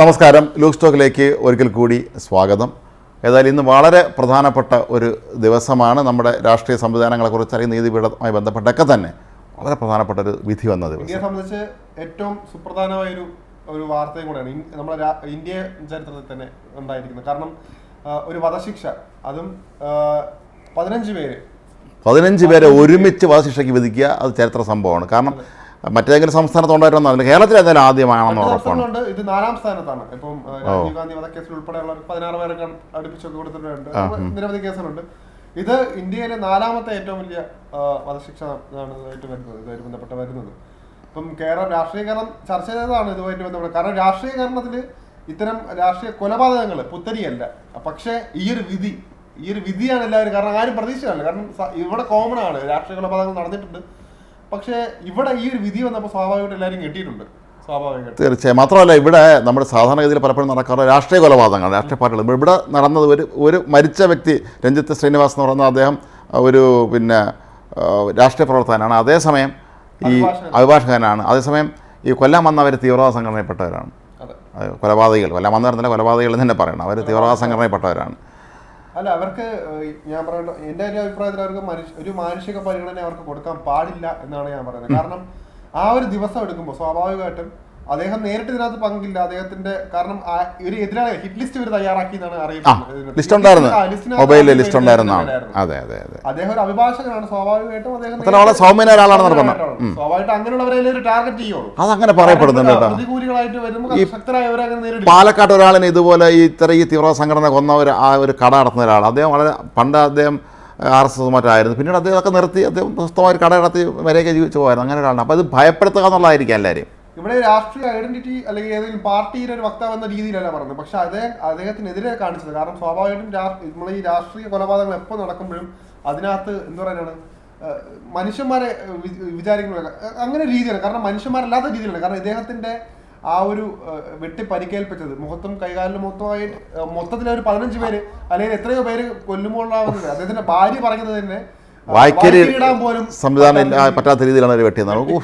നമസ്കാരം. ലൂക്ക് സ്റ്റോക്കിലേക്ക് ഒരിക്കൽ കൂടി സ്വാഗതം. ഏതായാലും ഇന്ന് വളരെ പ്രധാനപ്പെട്ട ഒരു ദിവസമാണ് നമ്മുടെ രാഷ്ട്രീയ സംവിധാനങ്ങളെക്കുറിച്ച് അല്ലെങ്കിൽ നീതിപീഠവുമായി ബന്ധപ്പെട്ടൊക്കെ തന്നെ വളരെ പ്രധാനപ്പെട്ട ഒരു വിധി വന്ന ദിവസം. ഇന്ത്യയെ സംബന്ധിച്ച് ഏറ്റവും സുപ്രധാനമായ ഒരു ഒരു വാർത്തയും കൂടെയാണ് നമ്മുടെ ഇന്ത്യ ചരിത്രത്തിൽ തന്നെ ഉണ്ടായിരിക്കുന്നത്. കാരണം ഒരു വധശിക്ഷ. അതും പതിനഞ്ച് പേര്. പതിനഞ്ച് പേരെ ഒരുമിച്ച് വധശിക്ഷയ്ക്ക് വിധിക്കുക അത് ചരിത്ര സംഭവമാണ്. കാരണം മറ്റേതെങ്കിലും സംസ്ഥാനത്ത് ഉണ്ടായിട്ടൊന്നും കേരളത്തിൽ എന്തായാലും ആദ്യമാണെന്ന് ഉറപ്പാണ്. ഇത് നാലാം സ്ഥാനത്താണ്. ഇപ്പം രാജീവ് ഗാന്ധി വധക്കേസിൽ ഉൾപ്പെടെയുള്ള പതിനാറ് പേരെ അടുപ്പിച്ചൊക്കെ കൊടുത്തിട്ടുണ്ട്. നിരവധി കേസുകളുണ്ട്. ഇത് ഇന്ത്യയിലെ നാലാമത്തെ ഏറ്റവും വലിയ വധശിക്ഷ ആയിട്ട് വരുന്നത്. ഇതുമായിട്ട് ബന്ധപ്പെട്ട് വരുന്നത്. ഇപ്പം കേരളം രാഷ്ട്രീയകരണം ചർച്ച ചെയ്തതാണ് ഇതുമായിട്ട് ബന്ധപ്പെട്ട്. കാരണം രാഷ്ട്രീയകരണത്തിൽ ഇത്തരം രാഷ്ട്രീയ കൊലപാതകങ്ങൾ പുത്തരിയല്ല പക്ഷേ ഈ ഒരു വിധി ഈ ഒരു വിധിയാണ് എല്ലാവരും. കാരണം ആരും പ്രതീക്ഷയല്ല കാരണം ഇവിടെ കോമൺ ആണ്. രാഷ്ട്രീയ കൊലപാതകങ്ങൾ നടന്നിട്ടുണ്ട്. പക്ഷേ ഇവിടെ ഈ ഒരു വിധി വന്നപ്പോൾ സ്വാഭാവികമായിട്ട് എല്ലാവരും കിട്ടിയിട്ടുണ്ട് സ്വാഭാവികമായിട്ട്. തീർച്ചയായും. മാത്രമല്ല ഇവിടെ നമ്മുടെ സാധാരണഗതിയിൽ പലപ്പോഴും നടക്കാറുള്ള രാഷ്ട്രീയ കൊലപാതകങ്ങൾ രാഷ്ട്രീയ പാർട്ടികൾ. ഇവിടെ നടന്നത് ഒരു ഒരു മരിച്ച വ്യക്തി രഞ്ജിത്ത് ശ്രീനിവാസ് എന്ന് പറയുന്ന അദ്ദേഹം ഒരു പിന്നെ രാഷ്ട്രീയ പ്രവർത്തകനാണ്. അതേസമയം ഈ അഭിഭാഷകനാണ്. അതേസമയം ഈ കൊല്ലം വന്നവർ തീവ്രവാദ സംഘടനയിൽപ്പെട്ടവരാണ് കൊലപാതകൾ കൊല്ലം വന്നവർ തന്നെ കൊലപാതകൾ കൊലപാതകികൾ തന്നെ പറയണം. അവർ തീവ്രവാദ സംഘടനയിൽപ്പെട്ടവരാണ് അല്ല അവർക്ക് ഞാൻ പറയുന്നത് എന്റെ ഒരു അഭിപ്രായത്തിൽ അവർക്ക് മനുഷ്യ ഒരു മാനുഷിക പരിഗണന അവർക്ക് കൊടുക്കാൻ പാടില്ല എന്നാണ് ഞാൻ പറയുന്നത്. കാരണം ആ ഒരു ദിവസം എടുക്കുമ്പോൾ സ്വാഭാവികമായിട്ടും അദ്ദേഹം നേരിട്ട് ഇതിനകത്ത് പങ്കില്ല. അദ്ദേഹത്തിന്റെ കാരണം ഒരു എതിരാളി ഹിറ്റ് ലിസ്റ്റ് ഇവർ തയ്യാറാക്കി എന്നാണ് അറിയുന്നത് ലിസ്റ്റ് ഉണ്ടായിരുന്നു. മൊബൈലിൽ ലിസ്റ്റ്. അതെ അതെ അതെ. അദ്ദേഹം ഒരു അഭിഭാഷകനാണ്. സ്വാഭാവികമായിട്ടും അദ്ദേഹം ഒരാളാണെന്ന് സ്വാഭാവികമായിട്ട് അങ്ങനെയുള്ളവരെ ഒരു ടാർഗറ്റ് ചെയ്യുള്ളൂ. അതങ്ങനെ പറയപ്പെടുന്നുണ്ട് പ്രതികൂലികളായിട്ട് വരുമ്പോൾ ശക്തരായവരെ പാലക്കാട് ഒരാളിന് ഇതുപോലെ ഈ ഇത്ര ഈ തീവ്ര സംഘടന കൊന്ന ഒരു ആ ഒരു കട നടത്തുന്ന ഒരാൾ. അദ്ദേഹം വളരെ പണ്ട് അദ്ദേഹം ആർ എസ് എസ് മറ്റായിരുന്നു. പിന്നീട് അദ്ദേഹം ഒക്കെ നിർത്തി അദ്ദേഹം സ്വസ്ഥമായി കട നടത്തി വരെയൊക്കെ ജീവിച്ചു പോയിരുന്നു അങ്ങനെ ഒരാളാണ്. അപ്പോൾ അത് ഭയപ്പെടുത്തുക എന്നുള്ളതായിരിക്കും എല്ലാവരും ഇവിടെ രാഷ്ട്രീയ ഐഡന്റിറ്റി അല്ലെങ്കിൽ ഏതെങ്കിലും പാർട്ടിയുടെ ഒരു വക്താവ് എന്ന രീതിയിലല്ല പറഞ്ഞത്. പക്ഷെ അദ്ദേഹം അദ്ദേഹത്തിനെതിരെ കാണിച്ചത്. കാരണം സ്വാഭാവികമായിട്ടും നമ്മളെ ഈ രാഷ്ട്രീയ കൊലപാതകങ്ങൾ എപ്പോൾ നടക്കുമ്പോഴും അതിനകത്ത് എന്ത് പറയാനാണ് മനുഷ്യന്മാരെ വിചാരിക്കുന്നത് അങ്ങനെ രീതിയാണ് കാരണം മനുഷ്യന്മാരല്ലാത്ത രീതിയിലാണ് കാരണം ഇദ്ദേഹത്തിന്റെ ആ ഒരു വെട്ടി പരിക്കേൽപ്പിച്ചത് മുഖത്തും കൈകാലിലും മൊത്തമായി മൊത്തത്തിൽ ഒരു പതിനഞ്ച് പേര് അല്ലെങ്കിൽ എത്രയോ പേര് കൊല്ലുമ്പോഴാവുന്നത് അദ്ദേഹത്തിന്റെ ഭാര്യ പറഞ്ഞത് തന്നെ പോലും സംവിധാനം ഇല്ല പറ്റാത്ത രീതിയിലാണ് അവർ വെട്ടിയത്. നമുക്ക്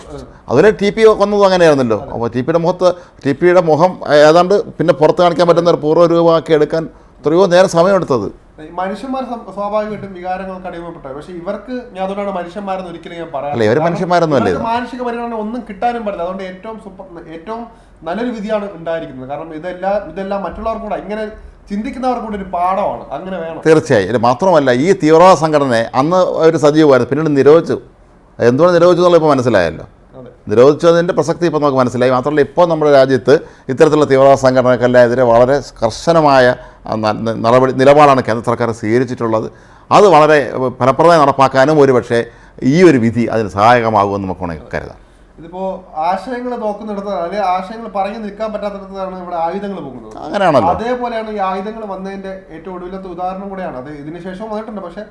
അതുപോലെ ടി പി കൊന്നതും അങ്ങനെയായിരുന്നല്ലോ. അപ്പോൾ ടി പിയുടെ മുഖത്ത് ടി പിയുടെ മുഖം ഏതാണ്ട് പിന്നെ പുറത്ത് കാണിക്കാൻ പറ്റുന്ന ഒരു പൂർവ രൂപമാക്കി എടുക്കാൻ എത്രയോ നേരം സമയമെടുത്തത്. മനുഷ്യന്മാർ സ്വാഭാവികമായിട്ടും വികാരങ്ങൾക്ക് അടിമപ്പെട്ടത് പക്ഷെ ഇവർക്ക് ഞാൻ അതുകൊണ്ടാണ് മനുഷ്യന്മാരെന്ന് ഒരിക്കലും ഞാൻ പറയാം ഇവർ മനുഷ്യന്മാരൊന്നും അല്ല. മാനസിക പരിഗണന ഒന്നും കിട്ടാനും പറ്റില്ല. അതുകൊണ്ട് ഏറ്റവും സൂപ്പർ ഏറ്റവും നല്ലൊരു വിധിയാണ് ഉണ്ടായിരിക്കുന്നത്. കാരണം ഇതെല്ലാം ഇതെല്ലാം മറ്റുള്ളവർക്ക് കൂടെ ഇങ്ങനെ ചിന്തിക്കുന്നവർക്ക് ഒരു പാഠമാണ്. അങ്ങനെ വേണം. തീർച്ചയായും. മാത്രമല്ല ഈ തീവ്രവാദ സംഘടനയെ അന്ന് ഒരു സജീവമായിരുന്നു. പിന്നീട് നിരോധിച്ചു. എന്തുകൊണ്ട് നിരോധിച്ചു എന്നുള്ളത് ഇപ്പോൾ മനസ്സിലായല്ലോ. നിരോധിച്ചതിന്റെ പ്രസക്തി ഇപ്പോൾ നമുക്ക് മനസ്സിലായി. മാത്രമല്ല ഇപ്പോൾ നമ്മുടെ രാജ്യത്ത് ഇത്തരത്തിലുള്ള തീവ്രവാദ സംഘടനകൾക്കെതിരെ വളരെ കർശനമായ നടപടി നിലപാടാണ് കേന്ദ്ര സർക്കാർ സ്വീകരിച്ചിട്ടുള്ളത്. അത് വളരെ ഫലപ്രദമായി നടപ്പാക്കാനും ഒരുപക്ഷെ ഈ ഒരു വിധി അതിന് സഹായകമാകുമെന്ന് നമുക്ക് വേണമെങ്കിൽ കരുതാം. ഇതിപ്പോ ആശയങ്ങൾ നോക്കുന്നിടത്ത് അല്ലെങ്കിൽ ആശയങ്ങൾ പറഞ്ഞു നിൽക്കാൻ പറ്റാത്തിടത്താണ് ഇവിടെ ആയുധങ്ങൾ പോകുന്നത്. അങ്ങനെയാണല്ലോ. അതേപോലെയാണ് ഈ ആയുധങ്ങൾ വന്നതിന്റെ ഏറ്റവും ഒടുവിലത്തെ ഉദാഹരണം കൂടെയാണ്. അത് ഇതിന് ശേഷം വന്നിട്ടുണ്ട്. പക്ഷെ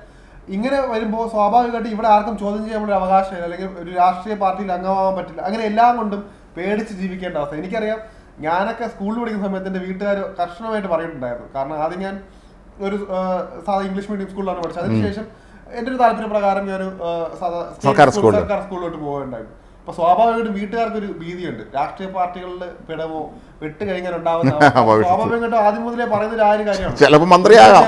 ഇങ്ങനെ വരുമ്പോൾ സ്വാഭാവികമായിട്ട് ഇവിടെ ആർക്കും ചോദ്യം ചെയ്യാൻ ഒരു അവകാശമില്ല. അല്ലെങ്കിൽ ഒരു രാഷ്ട്രീയ പാർട്ടിയിൽ അംഗമാവാൻ പറ്റില്ല. അങ്ങനെ എല്ലാം കൊണ്ടും പേടിച്ച് ജീവിക്കേണ്ട അവസ്ഥ. എനിക്കറിയാം ഞാനൊക്കെ സ്കൂളിൽ പഠിക്കുന്ന സമയത്ത് എന്റെ വീട്ടുകാർ കർശനമായിട്ട് പറഞ്ഞിട്ടുണ്ടായിരുന്നു. കാരണം ആദ്യം ഞാൻ ഒരു സാധാ ഇംഗ്ലീഷ് മീഡിയം സ്കൂളിലാണ് പഠിച്ചത്. അതിനുശേഷം എന്റെ ഒരു താല്പര്യപ്രകാരം ഞാൻ ഒരു സാധാ സർക്കാർ. സ്കൂളിലോട്ട് പോവുകയുണ്ടായിരുന്നു അപ്പൊ സ്വാഭാവികമായിട്ടും വീട്ടുകാർക്ക് ഒരു ഭീതിയുണ്ട്. രാഷ്ട്രീയ പാർട്ടികളിൽ പിടവോ വിട്ട് കഴിഞ്ഞാൽ ഉണ്ടാവുന്ന സ്വാഭാവികമായിട്ടും ആദ്യം മുതലേ പറയുന്ന ഒരു ആ ഒരു കാര്യമാണ് ചിലപ്പോൾ മന്ത്രിയാകാം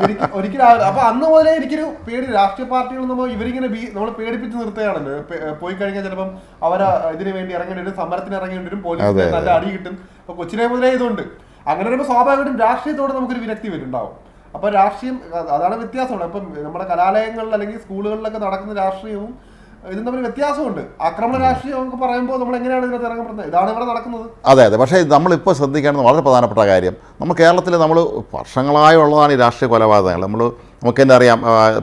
ശരിക്കും ഒരിക്കലും അപ്പൊ അന്ന് മുതലേ എനിക്കൊരു പേടി. രാഷ്ട്രീയ പാർട്ടികൾ നമ്മൾ ഇവരിങ്ങനെ നമ്മൾ പേടിപ്പിച്ച് നിർത്തുകയാണല്ലോ. പോയി കഴിഞ്ഞാൽ ചിലപ്പം അവരെ ഇതിനു വേണ്ടി ഇറങ്ങേണ്ടി വരും സമരത്തിന് ഇറങ്ങേണ്ടി വരും പോലീസിന് നല്ല അടി കിട്ടും. അപ്പൊ കൊച്ചിനെ മുതലേ ഇതുണ്ട്. അങ്ങനെ വരുമ്പോൾ സ്വാഭാവികമായിട്ടും രാഷ്ട്രീയത്തോട് നമുക്കൊരു വിരക്തി വരുന്നുണ്ടാവും. അപ്പൊ രാഷ്ട്രീയം അതാണ് വ്യത്യാസമാണ് അപ്പം നമ്മുടെ കലാലയങ്ങളിൽ അല്ലെങ്കിൽ സ്കൂളുകളിലൊക്കെ നടക്കുന്ന രാഷ്ട്രീയവും ഇതും തമ്മിൽ വ്യത്യാസമുണ്ട്. ആക്രമണ രാഷ്ട്രീയം നമുക്ക് പറയുമ്പോൾ നമ്മൾ എങ്ങനെയാണ് ഇതിനകത്ത് ഇറങ്ങപ്പെടുന്നത്? ഇതാണ് ഇവിടെ നടക്കുന്നത്. അതെ അതെ. പക്ഷേ നമ്മളിപ്പോൾ ശ്രദ്ധിക്കേണ്ടത് വളരെ പ്രധാനപ്പെട്ട കാര്യം. നമ്മൾ കേരളത്തിൽ നമ്മൾ വർഷങ്ങളായി ഉള്ളതാണ് ഈ രാഷ്ട്രീയ കൊലപാതകങ്ങൾ. നമ്മൾ നമുക്ക് എന്താ അറിയാം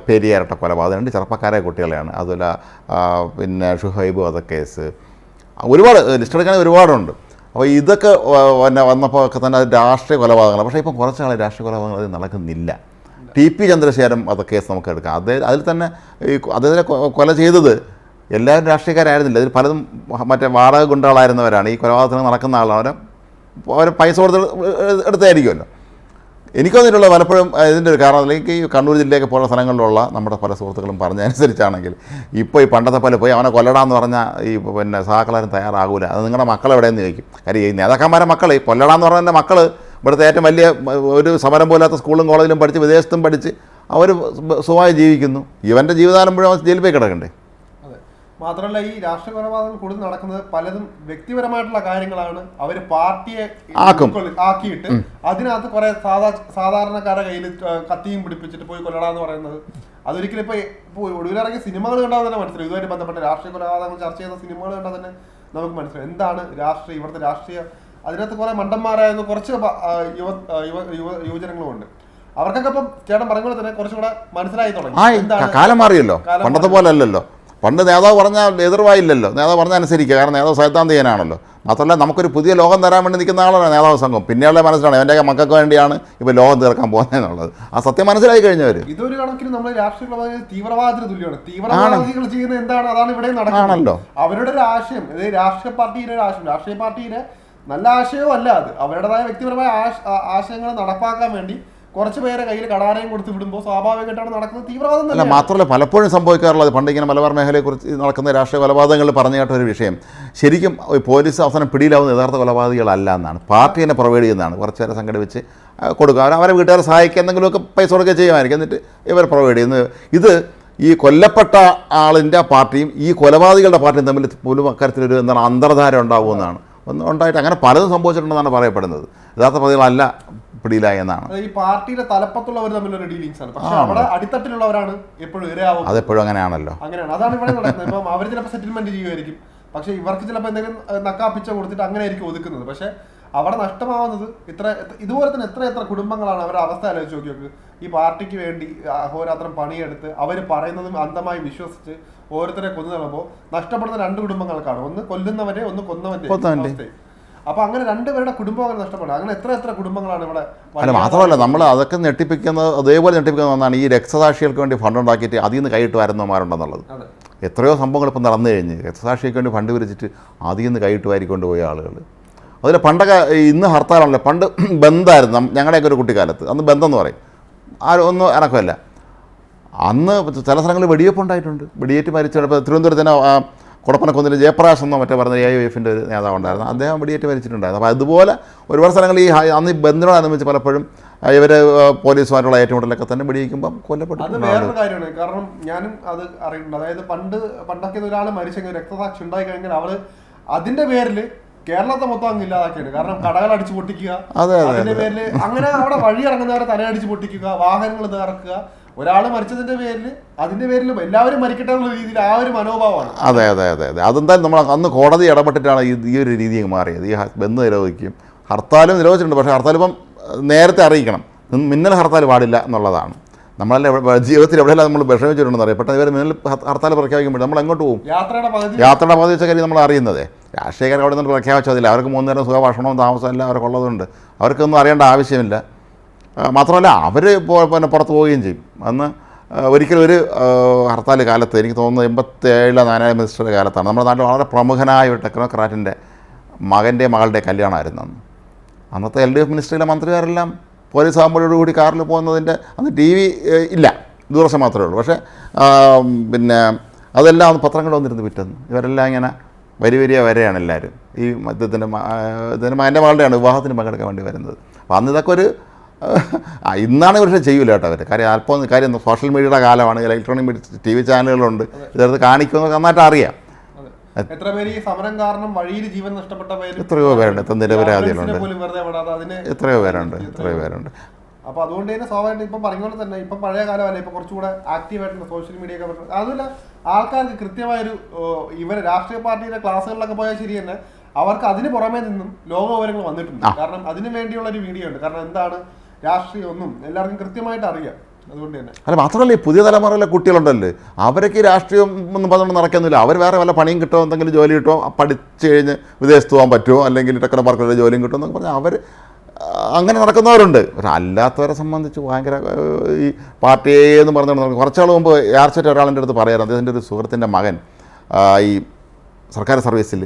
പെരിയാരട്ട കൊലപാതകം. രണ്ട് ചെറുപ്പക്കാരായ കുട്ടികളെയാണ്. അതുപോലെ പിന്നെ ഷുഹൈബ് വധക്കേസ് ഒരുപാട് ലിസ്റ്റ് എടുക്കാൻ ഒരുപാടുണ്ട്. അപ്പോൾ ഇതൊക്കെ പിന്നെ വന്നപ്പോൾ ഒക്കെ തന്നെ രാഷ്ട്രീയ കൊലപാതകങ്ങൾ പക്ഷേ ഇപ്പം കുറച്ച് നാളെ രാഷ്ട്രീയ കൊലപാതകങ്ങൾ നടക്കുന്നില്ല. ടി പി ചന്ദ്രശേഖരൻ വധക്കേസ് നമുക്ക് എടുക്കാം. അദ്ദേഹം അതിൽ തന്നെ ഈ അദ്ദേഹത്തിനെ കൊല ചെയ്തത് എല്ലാവരും രാഷ്ട്രീയക്കാരായിരുന്നില്ല. അതിൽ പലതും മറ്റേ വാടക ഗുണ്ടകളായിരുന്നവരാണ്. ഈ കൊലപാതകത്തിന് നടക്കുന്ന ആളാണ്. അവരെ പൈസ കൊടുത്ത് എടുത്തായിരിക്കുമല്ലോ. എനിക്ക് വന്നിട്ടുള്ള പലപ്പോഴും ഇതിന്റെ ഒരു കാരണം അല്ലെങ്കിൽ ഈ കണ്ണൂർ ജില്ലയൊക്കെ പോലുള്ള സ്ഥലങ്ങളിലുള്ള നമ്മുടെ പല സുഹൃത്തുക്കളും പറഞ്ഞതനുസരിച്ചാണെങ്കിൽ ഇപ്പോൾ ഈ പണ്ടത്തെ പോലെ പോയി അവനെ കൊല്ലടാന്ന് പറഞ്ഞാൽ ഈ പിന്നെ സഹാക്കളാരും തയ്യാറാകൂല. അത് നിങ്ങളുടെ മക്കൾ എവിടെയെന്ന് ചോദിക്കും. കാര്യം ഈ നേതാക്കന്മാരെ മക്കൾ ഈ കൊല്ലടാന്ന് പറഞ്ഞ മക്കൾ ഇവിടുത്തെ ഏറ്റവും വലിയ ഒരു സമരം പോലാത്ത സ്കൂളും കോളേജിലും പഠിച്ച് വിദേശത്തും പഠിച്ച് അവർ സുഖമായി ജീവിക്കുന്നു. ഇവന്റെ ജീവിതകാലം മുഴുവൻ ജയിലിൽ പോയി കിടക്കണ്ടേ? അതെ. മാത്രമല്ല ഈ രാഷ്ട്രീയ കൊലപാതകങ്ങൾ കൂടുതൽ നടക്കുന്നത് പലതും വ്യക്തിപരമായിട്ടുള്ള കാര്യങ്ങളാണ് അവർ പാർട്ടിയെ ആക്കും. ആക്കിയിട്ട് അതിനകത്ത് കുറെ സാധാ സാധാരണക്കാരുടെ കയ്യിൽ കത്തിയും പിടിപ്പിച്ചിട്ട് പോയി കൊല്ലടാന്ന് പറയുന്നത്. അതൊരിക്കലും ഇപ്പൊ ഒടുവിലിറങ്ങിയ സിനിമകൾ കണ്ടാൽ തന്നെ മനസ്സിലായി ഇതുമായിട്ട് ബന്ധപ്പെട്ട രാഷ്ട്രീയ കൊലപാതകങ്ങൾ ചർച്ച ചെയ്യുന്ന സിനിമകൾ കണ്ടാൽ തന്നെ നമുക്ക് മനസ്സിലാവും. എന്താണ് രാഷ്ട്രീയ ഇവിടുത്തെ രാഷ്ട്രീയ അതിനകത്ത് കുറെ മണ്ടന്മാരായിരുന്നു കുറച്ച് യുവ യുവ യുവ യുവജനങ്ങളുമുണ്ട്. അവർക്കൊക്കെ ഇപ്പം ചേട്ടൻ പറഞ്ഞ പോലെ തന്നെ കുറച്ചുകൂടെ മനസ്സിലായി തുടങ്ങി. കാലം മാറിയല്ലോ. പണ്ടത്തെ പോലെ അല്ലല്ലോ. പണ്ട് നേതാവ് പറഞ്ഞാൽ എതിർവായില്ലല്ലോ. നേതാവ് പറഞ്ഞ അനുസരിക്കുക. കാരണം നേതാവ് സൈദ്ധാന്തികനാണല്ലോ. മാത്രമല്ല നമുക്കൊരു പുതിയ ലോകം തരാൻ വേണ്ടി നിൽക്കുന്ന ആളാണ് നേതാവ് സംഘം. പിന്നെയുള്ള മനസ്സിലാണ് എന്റെ മക്കൾക്ക് വേണ്ടിയാണ് ഇപ്പോൾ ലോകം തീർക്കാൻ പോകുന്നതെന്നുള്ളത്. ആ സത്യം മനസ്സിലായി കഴിഞ്ഞവർ ഇതൊരു കണക്കിന് നമ്മൾ രാഷ്ട്രീയ തീവ്രവാദത്തിന് തുല്യമാണ്. തീവ്രവാദികൾ ചെയ്യുന്ന എന്താണ്? അതാണ് ഇവിടെ നടക്കുന്നത്. അവരുടെ ഒരു ആശയം. രാഷ്ട്രീയ പാർട്ടിയുടെ ഒരു ആശയം. രാഷ്ട്രീയ പാർട്ടിയുടെ നല്ല ആശയവും അല്ല അത്. അവരുടേതായ വ്യക്തിപരമായ ആശ- ആശയങ്ങൾ നടപ്പാക്കാൻ വേണ്ടി കുറച്ച് പേരെ കയ്യിൽ കടാരയും കൊടുത്ത് വിടുമ്പോൾ സ്വാഭാവികമായിട്ടാണ് നടക്കുന്നത് തീവ്രവാദം അല്ല മാത്രമല്ല പലപ്പോഴും സംഭവിക്കാറുള്ളത് പണ്ട് ഇങ്ങനെ മലബാർ മേഖലയെക്കുറിച്ച് നടക്കുന്ന രാഷ്ട്രീയ കൊലപാതകങ്ങൾ പറഞ്ഞു കേട്ട ഒരു വിഷയം. ശരിക്കും പോലീസ് അവസാനം പിടിയിലാവുന്ന യഥാർത്ഥ കൊലപാതകികളല്ല എന്നാണ്. പാർട്ടി തന്നെ പ്രൊവൈഡ് ചെയ്യുന്നതാണ്. കുറച്ച് പേരെ സംഘടിപ്പിച്ച് കൊടുക്കുക. അവർ അവരെ വീട്ടുകാരെ സഹായിക്കുക എന്തെങ്കിലുമൊക്കെ പൈസ കൊടുക്കുക ചെയ്യുമായിരിക്കും. എന്നിട്ട് ഇവർ പ്രൊവൈഡ് ചെയ്യുന്നത് ഇത് ഈ കൊല്ലപ്പെട്ട ആളിന്റെ പാർട്ടിയും ഈ കൊലപാതകികളുടെ പാർട്ടിയും തമ്മിൽ പോലും അക്കാര്യത്തിലൊരു എന്താണ് അന്തർധാര ഉണ്ടാകുമെന്നാണ് ഒന്ന് ഉണ്ടായിട്ട് അങ്ങനെ പലതും സംഭവിച്ചിട്ടുണ്ടെന്നാണ് പറയപ്പെടുന്നത്. യഥാർത്ഥ പ്രതികളല്ല പിടിയിലായി എന്നാണ്. ഈ പാർട്ടിയുടെ തലപ്പത്തുള്ളവർ തമ്മിലൊരു ഡീലിങ്സ് ആണ്. പക്ഷെ അവിടെ അടിത്തട്ടിലുള്ളവരാണ് എപ്പോഴും ഇരയാവും അതെപ്പോഴും അങ്ങനെയാണല്ലോ. അങ്ങനെയാണ്. അതാണ് ഇവിടെ നടക്കുന്നത്. ഇപ്പം അവർ ചിലപ്പോൾ സെറ്റിൽമെന്റ് ചെയ്യുമായിരിക്കും. പക്ഷേ ഇവർക്ക് ചിലപ്പോൾ എന്തെങ്കിലും നക്കാപ്പിച്ച കൊടുത്തിട്ട് അങ്ങനെ ആയിരിക്കും ഒതുക്കുന്നത്. പക്ഷെ അവിടെ നഷ്ടമാവുന്നത് ഇത്ര ഇതുപോലെ തന്നെ എത്ര എത്ര കുടുംബങ്ങളാണ് അവരുടെ അവസ്ഥ ആലോചിച്ച് നോക്കി നോക്ക്. ഈ പാർട്ടിക്ക് വേണ്ടി അഹോരാത്രം പണിയെടുത്ത് അവർ പറയുന്നതും അന്ധമായി വിശ്വസിച്ച് ഓരോരുത്തരെ കൊന്നു തള്ളുമ്പോൾ നഷ്ടപ്പെടുന്ന രണ്ട് കുടുംബങ്ങൾക്കാണ്. ഒന്ന് കൊല്ലുന്നവരെ ഒന്ന് കൊന്നവന്റെ. അപ്പൊ അങ്ങനെ രണ്ടുപേരുടെ കുടുംബം നഷ്ടപ്പെടുന്നത് അങ്ങനെ എത്ര എത്ര കുടുംബങ്ങളാണ് ഇവിടെ അല്ല മാത്രമല്ല നമ്മൾ അതൊക്കെ ഞെട്ടിപ്പിക്കുന്നത് അതേപോലെ ഞെട്ടിപ്പിക്കുന്ന ഒന്നാണ് ഈ രക്തസാക്ഷികൾക്ക് വേണ്ടി ഫണ്ട് ഉണ്ടാക്കിയിട്ട് അതിൽ നിന്ന് കൈയിട്ട് വരുന്നവന്മാരുണ്ടെന്നുള്ളത് എത്രയോ സംഭവങ്ങൾ ഇപ്പം നടന്നു കഴിഞ്ഞ്. രക്തസാക്ഷിക്ക് വേണ്ടി ഫണ്ട് വിരിച്ചിട്ട് അതിൽ നിന്ന് കൈയിട്ട് വാരിക്കൊണ്ട് പോയ ആളുകൾ അതിൽ പണ്ടൊക്കെ ഇന്ന് ഹർത്താലാണല്ലോ. പണ്ട് ബന്ധായിരുന്നു ഞങ്ങളുടെയൊക്കെ ഒരു കുട്ടിക്കാലത്ത്. അന്ന് ബന്ധം എന്ന് പറയും. ആരും ഒന്നും അനക്കമല്ല. അന്ന് ചില സ്ഥലങ്ങളിൽ വെടിവെപ്പ് ഉണ്ടായിട്ടുണ്ട്. വെടിയേറ്റ് മരിച്ച തിരുവനന്തപുരത്ത് തന്നെ കുടപ്പനക്കുന്നിൽ ജയപ്രകാശ് എന്നോ മറ്റേ പറഞ്ഞ എ ഐ എഫിന്റെ ഒരു നേതാവ് ഉണ്ടായിരുന്നു അദ്ദേഹം വെടിയേറ്റ് മരിച്ചിട്ടുണ്ടായിരുന്നു. അപ്പോൾ അതുപോലെ ഒരുപാട് സ്ഥലങ്ങളിൽ ഈ അന്ന് ഈ ബന്ധനോടനുബന്ധിച്ച് പലപ്പോഴും ഇവർ പോലീസുമായിട്ടുള്ള ഏറ്റുമുട്ടലൊക്കെ തന്നെ വെടിയിക്കുമ്പോൾ അത് കൊല്ലപ്പെട്ടിട്ടുണ്ട് വേറൊരു കാര്യമാണ്. കാരണം ഞാനും അത് അറിയുന്നുണ്ട്. അതായത് പണ്ട് പണ്ടൊക്കെ ഒരാൾ മരിച്ചെങ്കിൽ രക്തസാക്ഷി ഉണ്ടായി കഴിഞ്ഞാൽ അവൾ അതിന്റെ പേരിൽ കേരളത്തെ മൊത്തം അങ്ങ് ഇല്ലാതാക്കിയാണ് കാരണം കടകൾ അടിച്ചു പൊട്ടിക്കുക അതെ, അതെ, അതിന്റെ പേരിൽ അങ്ങനെ അവിടെ വഴി ഇറങ്ങുന്നവരെ തല അടിച്ചു പൊട്ടിക്കുക വാഹനങ്ങൾ തകർക്കുക ഒരാൾ മരിച്ചതിന്റെ പേരിൽ അതിന്റെ പേരിൽ എല്ലാവരും മരിക്കട്ടെ എന്നുള്ള രീതിയിൽ ആ ഒരു മനോഭാവമാണ്. അതെ അതെ അതെ അതെ. അതെന്തായാലും നമ്മൾ അന്ന് കോടതി ഇടപെട്ടിട്ടാണ് ഈ ഒരു രീതി മാറിയത്. ഈ ബന്ധ നിരോധിക്കും ഹർത്താലും നിരോധിച്ചിട്ടുണ്ട്. പക്ഷേ ഹർത്താൽ ഇപ്പം നേരത്തെ അറിയിക്കണം. മിന്നൽ ഹർത്താൽ പാടില്ല എന്നുള്ളതാണ്. നമ്മളെല്ലാം ജീവിതത്തിൽ എവിടെയെല്ലാം നമ്മൾ വിഷമിച്ചിട്ടുണ്ടെന്ന് അറിയാം. പെട്ടെന്ന് ഇവർ മിന്നൽ ഹർത്താൽ പ്രഖ്യാപിക്കുമ്പോൾ നമ്മൾ എങ്ങോട്ട് പോകും യാത്രയുടെ പകുതി വെച്ച കാര്യം നമ്മൾ അറിയുന്നത്. രാഷ്ട്രീയക്കാർ അവിടെ നിന്ന് പ്രഖ്യാപിച്ചതില്ല. അവർക്ക് മൂന്ന് നേരം സുഖ ഭക്ഷണവും താമസവും എല്ലാം അവർക്കുള്ളതുണ്ട് അവർക്കൊന്നും അറിയേണ്ട ആവശ്യമില്ല. മാത്രമല്ല അവർ പിന്നെ പുറത്ത് പോവുകയും ചെയ്യും. അന്ന് ഒരിക്കലും ഒരു ഹർത്താൽ കാലത്ത് എനിക്ക് തോന്നുന്നത് എൺപത്തേഴിലെ നാനായ മിനിസ്റ്ററുടെ കാലത്താണ്. നമ്മുടെ നാട്ടിൽ വളരെ പ്രമുഖനായ ഒരു ടെക്നോക്രാറ്റിന്റെ മകന്റെ മകളുടെ കല്യാണമായിരുന്നു അന്ന്. അന്നത്തെ എൽ ഡി എഫ് മിനിസ്റ്ററിലെ മന്ത്രിമാരെല്ലാം പോലീസ് ആകുമ്പോഴോടുകൂടി കാറിൽ പോകുന്നതിന്റെ അന്ന് ടി വി ഇല്ല. ദൂരദർശൻ മാത്രമേ ഉള്ളൂ. പക്ഷേ പിന്നെ അതെല്ലാം പത്രങ്ങൾ വന്നിരുന്നു പിറ്റെന്ന്. ഇവരെല്ലാം ഇങ്ങനെ വരി വരിയ വരെയാണ് എല്ലാവരും. ഈ മദ്യത്തിന്റെ ഇതിന്റെ മകന്റെ മകളുടെയാണ് വിവാഹത്തിന് പങ്കെടുക്കാൻ വേണ്ടി വരുന്നത്. അപ്പോൾ അന്ന് ഇതൊക്കെ ഒരു ഇന്നാണ് പക്ഷേ ചെയ്യൂല കേട്ടോ അവർ കാര്യം അല്പം കാര്യം സോഷ്യൽ മീഡിയയുടെ കാലമാണ് ഇലക്ട്രോണിക് മീഡിയ ടി വി ചാനലുകളുണ്ട് ഇതെടുത്ത് കാണിക്കുമെന്ന് നന്നായിട്ട് അറിയാം. എത്ര പേര് ഈ സമരം കാരണം വഴിയിൽ ജീവൻ നഷ്ടപ്പെട്ട പേര്? എത്രയോ പേരുണ്ട്. എത്ര നിരപരാധികളുണ്ട് എത്രയോ പേരുണ്ട്. എത്രയോ പേരുണ്ട്. അപ്പൊ അതുകൊണ്ട് തന്നെ സ്വാഭാവികമായിട്ട് ഇപ്പം പറഞ്ഞ പോലെ തന്നെ ഇപ്പം പഴയ കാലമല്ല ഇപ്പൊ കുറച്ചുകൂടെ ആക്റ്റീവ് ആയിട്ടുള്ള സോഷ്യൽ മീഡിയ ഒക്കെ പറഞ്ഞത് അതുമല്ല ആൾക്കാർക്ക് കൃത്യമായൊരു ഒരു ഇവർ രാഷ്ട്രീയ പാർട്ടിയുടെ ക്ലാസ്സുകളിലൊക്കെ പോയാൽ ശരി തന്നെ അവർക്ക് അതിന് പുറമേ നിന്നും ലോക വിവരങ്ങൾ വന്നിട്ടുണ്ട് കാരണം അതിനു വേണ്ടിയുള്ള ഒരു വീഡിയോ ഉണ്ട്. കാരണം എന്താണ് രാഷ്ട്രീയം ഒന്നും എല്ലാവർക്കും കൃത്യമായിട്ട് അറിയാം. അതുകൊണ്ട് തന്നെ. അല്ല മാത്രമല്ല ഈ പുതിയ തലമുറയിലെ കുട്ടികളുണ്ടല്ലോ അവരൊക്കെ ഈ രാഷ്ട്രീയം ഒന്നും പറഞ്ഞുകൊണ്ട് നടക്കുന്നില്ല. അവർ വേറെ വല്ല പണിയും കിട്ടുമോ എന്തെങ്കിലും ജോലി കിട്ടുമോ പഠിച്ചു കഴിഞ്ഞ് വിദേശത്ത് പോകാൻ പറ്റുമോ? അല്ലെങ്കിൽ ടെക്കണ പാർക്കിലെ ജോലിയും കിട്ടുമോ എന്നൊക്കെ പറഞ്ഞാൽ അവർ അങ്ങനെ നടക്കുന്നവരുണ്ട്. അല്ലാത്തവരെ സംബന്ധിച്ച് ഭയങ്കര ഈ പാർട്ടിയെ എന്ന് പറഞ്ഞുകൊണ്ട് കുറച്ചാൾ മുമ്പ് യാർച്ചറ്റ് ഒരാളിന്റെ അടുത്ത് പറയാറ് അദ്ദേഹത്തിന്റെ ഒരു സുഹൃത്തിന്റെ മകൻ ഈ സർക്കാർ സർവീസിൽ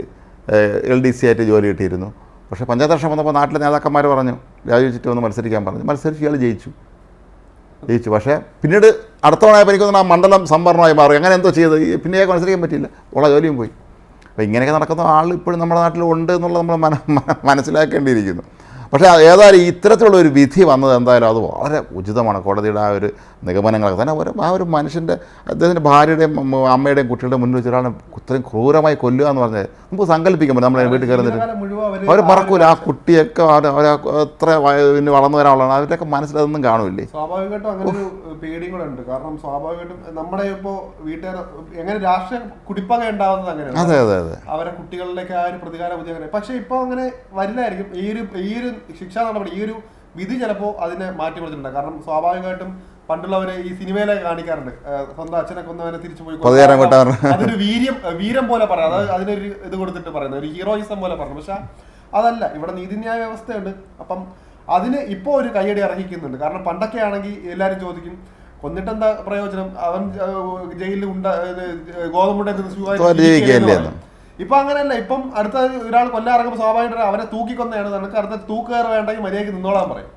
എൽ ഡി സി ആയിട്ട് ജോലി കിട്ടിയിരുന്നു. പക്ഷേ പഞ്ചായത്ത് വർഷം വന്നപ്പോൾ നാട്ടിലെ നേതാക്കന്മാർ പറഞ്ഞു രാജിവെച്ചിട്ട് വന്ന് മത്സരിക്കാൻ പറഞ്ഞു. മത്സരിച്ച് ഇയാൾ ജയിച്ചു. ജയിച്ചു. പക്ഷേ പിന്നീട് അടുത്ത തവണ ആയപ്പോൾ എനിക്ക് ആ മണ്ഡലം സംവരണമായി മാറി. അങ്ങനെ എന്തോ ചെയ്ത്. പിന്നെ ഇയാൾക്ക് മത്സരിക്കാൻ പറ്റിയില്ല. ഉള്ള ജോലിയും പോയി. അപ്പോൾ ഇങ്ങനെയൊക്കെ നടക്കുന്ന ആൾ ഇപ്പോഴും നമ്മുടെ നാട്ടിൽ ഉണ്ട് എന്നുള്ളത് നമ്മൾ മനസ്സിലാക്കേണ്ടിയിരിക്കുന്നു. പക്ഷേ ഏതായാലും ഇത്തരത്തിലുള്ള ഒരു വിധി വന്നത് എന്തായാലും അത് വളരെ ഉചിതമാണ് കോടതിയുടെ ആ ഒരു നിഗമനങ്ങളൊക്കെ തന്നെ. ഒരു ആ ഒരു മനുഷ്യന്റെ അദ്ദേഹത്തിന്റെ ഭാര്യയുടെയും അമ്മ- അമ്മയുടെയും കുട്ടികളുടെ മുന്നിൽ വെച്ച് ഒരാളെ ഇത്രയും ക്രൂരമായി കൊല്ലുക എന്ന് പറഞ്ഞാൽ നമുക്ക് സങ്കല്പിക്കാൻ പറ്റും നമ്മളെ വീട്ടിൽ കയറി നിന്നിട്ട് ജീവിതകാലം മുഴുവൻ അവർ അവർ മറക്കൂല ആ കുട്ടിയൊക്കെ അവർ അവർ എത്ര പിന്നെ വളർന്നു വരാനുള്ളതാണ് അവരുടെയൊക്കെ മനസ്സിലതൊന്നും കാണില്ലേ? സ്വാഭാവികമായിട്ടും അങ്ങനെ ഒരു പേടിയും കൂടെ ഉണ്ട്. കാരണം സ്വാഭാവികമായിട്ടും നമ്മുടെ ഇപ്പോ വീട്ടുകാർ എങ്ങനെ രാഷ്ട്രീയ കുടിപ്പക ഉണ്ടാവുന്നത് അങ്ങനെയാണ് അതെ അതെ അതെ. അവരെ കുട്ടികളിലേക്ക് ആ ഒരു പ്രതികാര ബുദ്ധി അങ്ങനെ പക്ഷെ ഇപ്പൊ അങ്ങനെ വരുന്നതായിരിക്കും ഈ ഒരു ഈ ഒരു ശിക്ഷാ നടപടി ഈ ഒരു വിധി ചിലപ്പോ അതിനെ മാറ്റി കൊടുത്തിട്ടുണ്ട്. കാരണം സ്വാഭാവികമായിട്ടും പണ്ടുള്ളവരെ ഈ സിനിമയിലെ കാണിക്കാറുണ്ട്. സ്വന്തം അച്ഛനെ കൊന്നവനെ തിരിച്ചു പോയി അതൊരു വീര്യം വീരം പോലെ പറയാം. അത് അതിനൊരു ഇത് കൊടുത്തിട്ട് പറയുന്നത്. ഒരു ഹീറോയിസം പോലെ പറഞ്ഞു. പക്ഷെ അതല്ല. ഇവിടെ നീതിന്യായ വ്യവസ്ഥയുണ്ട്. അപ്പം അതിന് ഇപ്പോൾ ഒരു കയ്യടി അർഹിക്കുന്നുണ്ട്. കാരണം പണ്ടൊക്കെ ആണെങ്കിൽ എല്ലാവരും ചോദിക്കും കൊന്നിട്ടെന്താ പ്രയോജനം? അവൻ ജയിലിൽ ഉണ്ട ഗോതമ്പുണ്ട തോറ്റ് ജയിക്കുകയല്ലേ എന്ന്. ഇപ്പൊ അങ്ങനെയല്ല. ഇപ്പം അടുത്ത ഒരാൾ കൊല്ലാൻ ഇറങ്ങുമ്പോൾ സ്വാഭാവികമായിട്ട് അവനെ തൂക്കിക്കൊന്നതാണ്. നിനക്ക് അടുത്ത തൂക്കുകയറ് വേണ്ടെങ്കിൽ മര്യാദയ്ക്ക് നിന്നോളാൻ പറയും.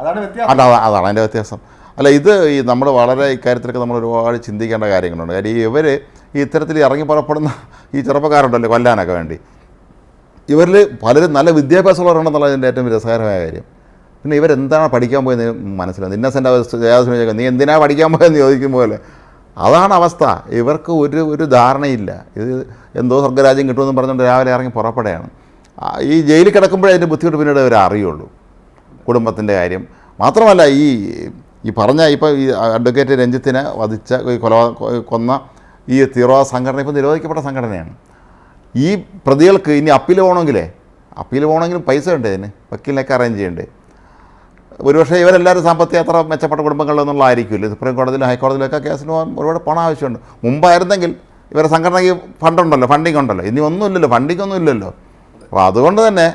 അതാണ് വ്യത്യാസം. അതാണ് അതിന്റെ വ്യത്യാസം. അല്ല ഇത് ഈ നമ്മൾ വളരെ ഇക്കാര്യത്തിലൊക്കെ നമ്മൾ ഒരുപാട് ചിന്തിക്കേണ്ട കാര്യങ്ങളുണ്ട്. കാര്യം ഇവർ ഈ ഇത്തരത്തിൽ ഇറങ്ങി പുറപ്പെടുന്ന ഈ ചെറുപ്പക്കാരുണ്ടല്ലോ കൊല്ലാനൊക്കെ വേണ്ടി. ഇവരിൽ പലരും നല്ല വിദ്യാഭ്യാസമുള്ളവരുണ്ടെന്നുള്ള അതിന്റെ ഏറ്റവും രസകരമായ കാര്യം. പിന്നെ ഇവരെന്താണ് പഠിക്കാൻ പോയെന്ന് മനസ്സിലാകുന്നത് ഇന്നസെന്റ് അവസ്ഥ ചോദിക്കാം നീ എന്തിനാണ് പഠിക്കാൻ പോയെന്ന് ചോദിക്കും പോലെ. അതാണ് അവസ്ഥ. ഇവർക്ക് ഒരു ഒരു ധാരണയില്ല. ഇത് എന്തോ സ്വർഗരാജ്യം കിട്ടുമെന്ന് പറഞ്ഞുകൊണ്ട് രാവിലെ ഇറങ്ങി പുറപ്പെടുകയാണ്. ഈ ജയിലിൽ കിടക്കുമ്പോഴേ അതിന്റെ ബുദ്ധിമുട്ട് പിന്നീട് അവർ അറിയുള്ളൂ. കുടുംബത്തിന്റെ കാര്യം. മാത്രമല്ല ഈ ഈ പറഞ്ഞ ഇപ്പോൾ ഈ അഡ്വക്കേറ്റ് രഞ്ജിത്തിനെ വധിച്ച ഈ കൊല കൊന്ന ഈ തീവ്രവാദ സംഘടന ഇപ്പോൾ നിരോധിക്കപ്പെട്ട സംഘടനയാണ്. ഈ പ്രതികൾക്ക് ഇനി അപ്പീൽ പോകണമെങ്കിലേ അപ്പീൽ പോകണമെങ്കിലും പൈസ ഉണ്ട് ഇതിന് വക്കീലിനൊക്കെ അറേഞ്ച് ചെയ്യേണ്ടത് ഒരുപക്ഷെ ഇവരെല്ലാവരും സാമ്പത്തിക അത്ര മെച്ചപ്പെട്ട കുടുംബങ്ങളിലൊന്നുള്ള ആയിരിക്കില്ല സുപ്രീം കോടതിയിലും ഹൈക്കോടതിയിലൊക്കെ കേസിന് പോകാൻ ഒരുപാട് പണം ആവശ്യമുണ്ട്. മുമ്പായിരുന്നെങ്കിൽ ഇവരെ സംഘടനയ്ക്ക് ഫണ്ടുണ്ടല്ലോ ഫണ്ടിങ് ഉണ്ടല്ലോ. ഇനി ഒന്നുമില്ലല്ലോ ഫണ്ടിങ് ഒന്നുമില്ലല്ലോ. അപ്പോൾ അതുകൊണ്ട് തന്നെ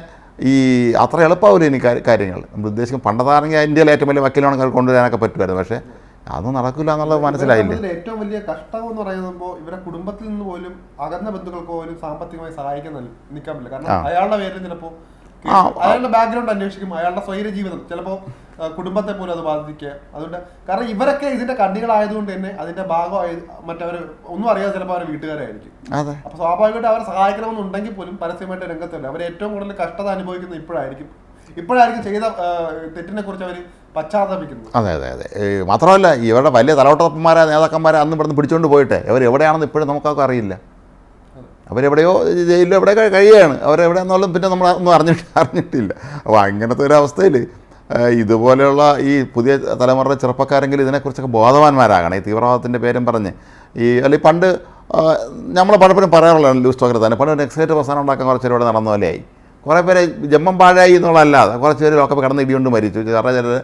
ഈ അത്ര എളുപ്പമാവില്ല ഇനി കാര്യങ്ങൾ. നമ്മൾ ഉദ്ദേശിക്കും പണ്ടതാണെങ്കിൽ ഇന്ത്യയിലെ ഏറ്റവും വലിയ വക്കീലാണെങ്കിൽ കൊണ്ടുവരാനൊക്കെ പറ്റുമായിരുന്നു. പക്ഷേ അതൊന്നും നടക്കില്ല എന്നുള്ളത് മനസ്സിലായില്ലേ? ഏറ്റവും വലിയ കഷ്ടം എന്ന് പറയുമ്പോൾ ഇവരെ കുടുംബത്തിൽ നിന്ന് പോലും അകന്ന ബന്ധുക്കൾക്ക് പോലും സാമ്പത്തികമായി സഹായിക്കാൻ നൽ- നിൽക്കാൻ പറ്റില്ല. കാരണം. അയാളുടെ പേരിൽ ചിലപ്പോൾ അയാളുടെ ബാക്ക്ഗ്രൗണ്ട് അന്വേഷിക്കും അയാളുടെ സ്വൈര ജീവിതം. ചിലപ്പോ ആ, കുടുംബത്തെ പോലും അത് ബാധിക്കുക. അതുകൊണ്ട് കാരണം ഇവരൊക്കെ ഇതിന്റെ കണ്ണികളായതുകൊണ്ട് തന്നെ അതിന്റെ ഭാഗമായി മറ്റവർ ഒന്നും അറിയാതെ ചിലപ്പോൾ അവർ വീട്ടുകാരായിരിക്കും. അപ്പൊ സ്വാഭാവികമായിട്ട് അവരെ സഹായിക്കണമെന്നുണ്ടെങ്കിൽ പോലും പരസ്യമായിട്ട് രംഗത്തല്ല അവർ ഏറ്റവും കൂടുതൽ കഷ്ടത അനുഭവിക്കുന്ന ഇപ്പോഴായിരിക്കും. ഇപ്പോഴായിരിക്കും ചെയ്ത തെറ്റിനെ കുറിച്ച് അവർ പശ്ചാത്തപിക്കുന്നത്. അതെ അതെ അതെ. മാത്രമല്ല ഇവരുടെ വലിയ തലവട്ടപ്പന്മാരെ നേതാക്കന്മാരെ അന്ന് ഇവിടുന്ന് പിടിച്ചുകൊണ്ട് പോയിട്ട്. അവർ എവിടെയാണെന്ന് ഇപ്പോഴും നമുക്കൊക്കെ അറിയില്ല. അവരെവിടെയോ ജയിലിലോ എവിടെ കഴിയുകയാണ്. അവരെവിടെയെന്നുള്ളതും പിന്നെ നമ്മൾ ഒന്നും അറിഞ്ഞിട്ട് അറിഞ്ഞിട്ടില്ല. അപ്പോൾ അങ്ങനത്തെ ഒരു അവസ്ഥയിൽ ഇതുപോലെയുള്ള ഈ പുതിയ തലമുറയുടെ ചെറുപ്പക്കാരെങ്കിലും ഇതിനെക്കുറിച്ചൊക്കെ ബോധവാന്മാരാകണം. ഈ തീവ്രവാദത്തിന്റെ പേരും പറഞ്ഞ് ഈ അല്ലെങ്കിൽ പണ്ട് നമ്മൾ പലപ്പോഴും പറയാറുള്ള ലൂസ് ടോക്കർ തന്നെ പണ്ട് എക്സൈറ്റ് പ്രസ്ഥാനം ഉണ്ടാക്കാൻ കുറച്ച് പേര് നടന്ന പോലെയായി കുറേ പേര് ജമ്മം പാഴായി എന്നുള്ളതല്ലാതെ കുറച്ച് പേര് ലോക്കപ്പ് കിടന്ന് ഇടികൊണ്ട് മരിച്ചു. കാരണം ചിലർ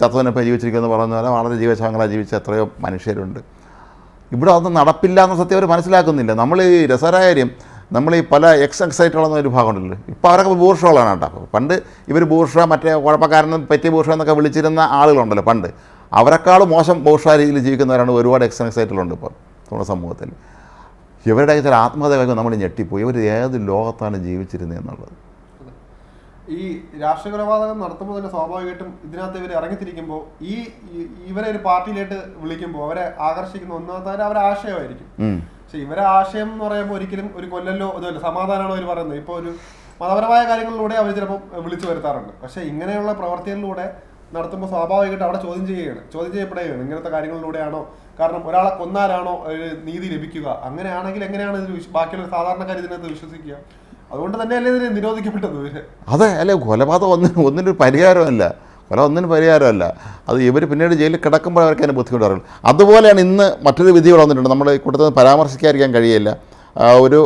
ചത്തവനൊപ്പം ജീവിച്ചിരിക്കുമെന്ന് പറഞ്ഞ പോലെ വളരെ ജീവശാങ്ങളായി ജീവിച്ച എത്രയോ മനുഷ്യരുണ്ട്. ഇവിടെ അതൊന്നും നടപ്പില്ല എന്ന സത്യം അവർ മനസ്സിലാക്കുന്നില്ല. നമ്മൾ ഈ രസകരമായ കാര്യം നമ്മൾ ഈ പല എക്സ് എക്സൈറ്റുകളെന്ന ഒരു ഭാഗമുണ്ടല്ലോ. ഇപ്പോൾ അവരൊക്കെ ബൂർഷകളാണ് കേട്ടോ. പണ്ട് ഇവർ ബൂർഷ മറ്റേ കുഴപ്പക്കാരനും പറ്റിയ ബൂർഷ എന്നൊക്കെ വിളിച്ചിരുന്ന ആളുകളുണ്ടല്ലോ പണ്ട്. അവരെക്കാൾ മോശം ബൂർഷ രീതിയിൽ ജീവിക്കുന്നവരാണ് ഒരുപാട് എക്സ് എക്സൈറ്റുകളുണ്ട് ഇപ്പോൾ നമ്മുടെ സമൂഹത്തിൽ. ഇവരുടെ ചില ആത്മഹത്യ നമ്മൾ ഞെട്ടിപ്പോയി. ഇവർ ഏത് ലോകത്താണ് ജീവിച്ചിരുന്നത് എന്നുള്ളത്. ഈ രാഷ്ട്രീയ കൊലപാതകം നടത്തുമ്പോൾ തന്നെ സ്വാഭാവികമായിട്ടും ഇതിനകത്ത് ഇവർ ഇറങ്ങിത്തിരിക്കുമ്പോൾ ഈ ഇവരെ ഒരു പാർട്ടിയിലേക്ക് വിളിക്കുമ്പോൾ അവരെ ആകർഷിക്കുന്ന ഒന്നാമത്തെ അവരെ ആശയമായിരിക്കും. പക്ഷെ ഇവരെ ആശയം എന്ന് പറയുമ്പോൾ ഒരിക്കലും ഒരു കൊല്ലല്ലോ അതുമല്ല സമാധാനമാണോ അവർ പറയുന്നത്? ഇപ്പോൾ ഒരു മതപരമായ കാര്യങ്ങളിലൂടെ അവർ ചിലപ്പോൾ വിളിച്ചു വരുത്താറുണ്ട്. പക്ഷെ ഇങ്ങനെയുള്ള പ്രവർത്തികളിലൂടെ നടത്തുമ്പോൾ സ്വാഭാവികമായിട്ട് അവിടെ ചോദ്യം ചെയ്യുകയാണ് ചോദ്യം ചെയ്യപ്പെടുകയാണ് ഇങ്ങനത്തെ കാര്യങ്ങളിലൂടെയാണോ? കാരണം ഒരാളെ കൊന്നാലാണോ നീതി ലഭിക്കുക? അങ്ങനെയാണെങ്കിൽ എങ്ങനെയാണ് ഇതിൽ ബാക്കിയുള്ള സാധാരണക്കാർ ഇതിനകത്ത് വിശ്വസിക്കുക? അതുകൊണ്ട് തന്നെയല്ലേ ഇതിനെ നിരോധിക്കപ്പെട്ടത് അതെ അല്ലെ? കൊലപാതകം ഒന്നിനും ഒന്നിനൊരു പരിഹാരമല്ല. കൊല ഒന്നിനും പരിഹാരമല്ല. അത് ഇവർ പിന്നീട് ജയിലിൽ കിടക്കുമ്പോൾ അവർക്ക് അതിന് ബുദ്ധിമുട്ട് അറിയില്ല അതുപോലെയാണ് ഇന്ന് മറ്റൊരു വിധികൾ വന്നിട്ടുണ്ട്. നമ്മൾ കൂട്ടത്തിൽ പരാമർശിക്കാതിരിക്കാൻ കഴിയില്ല. ഒരു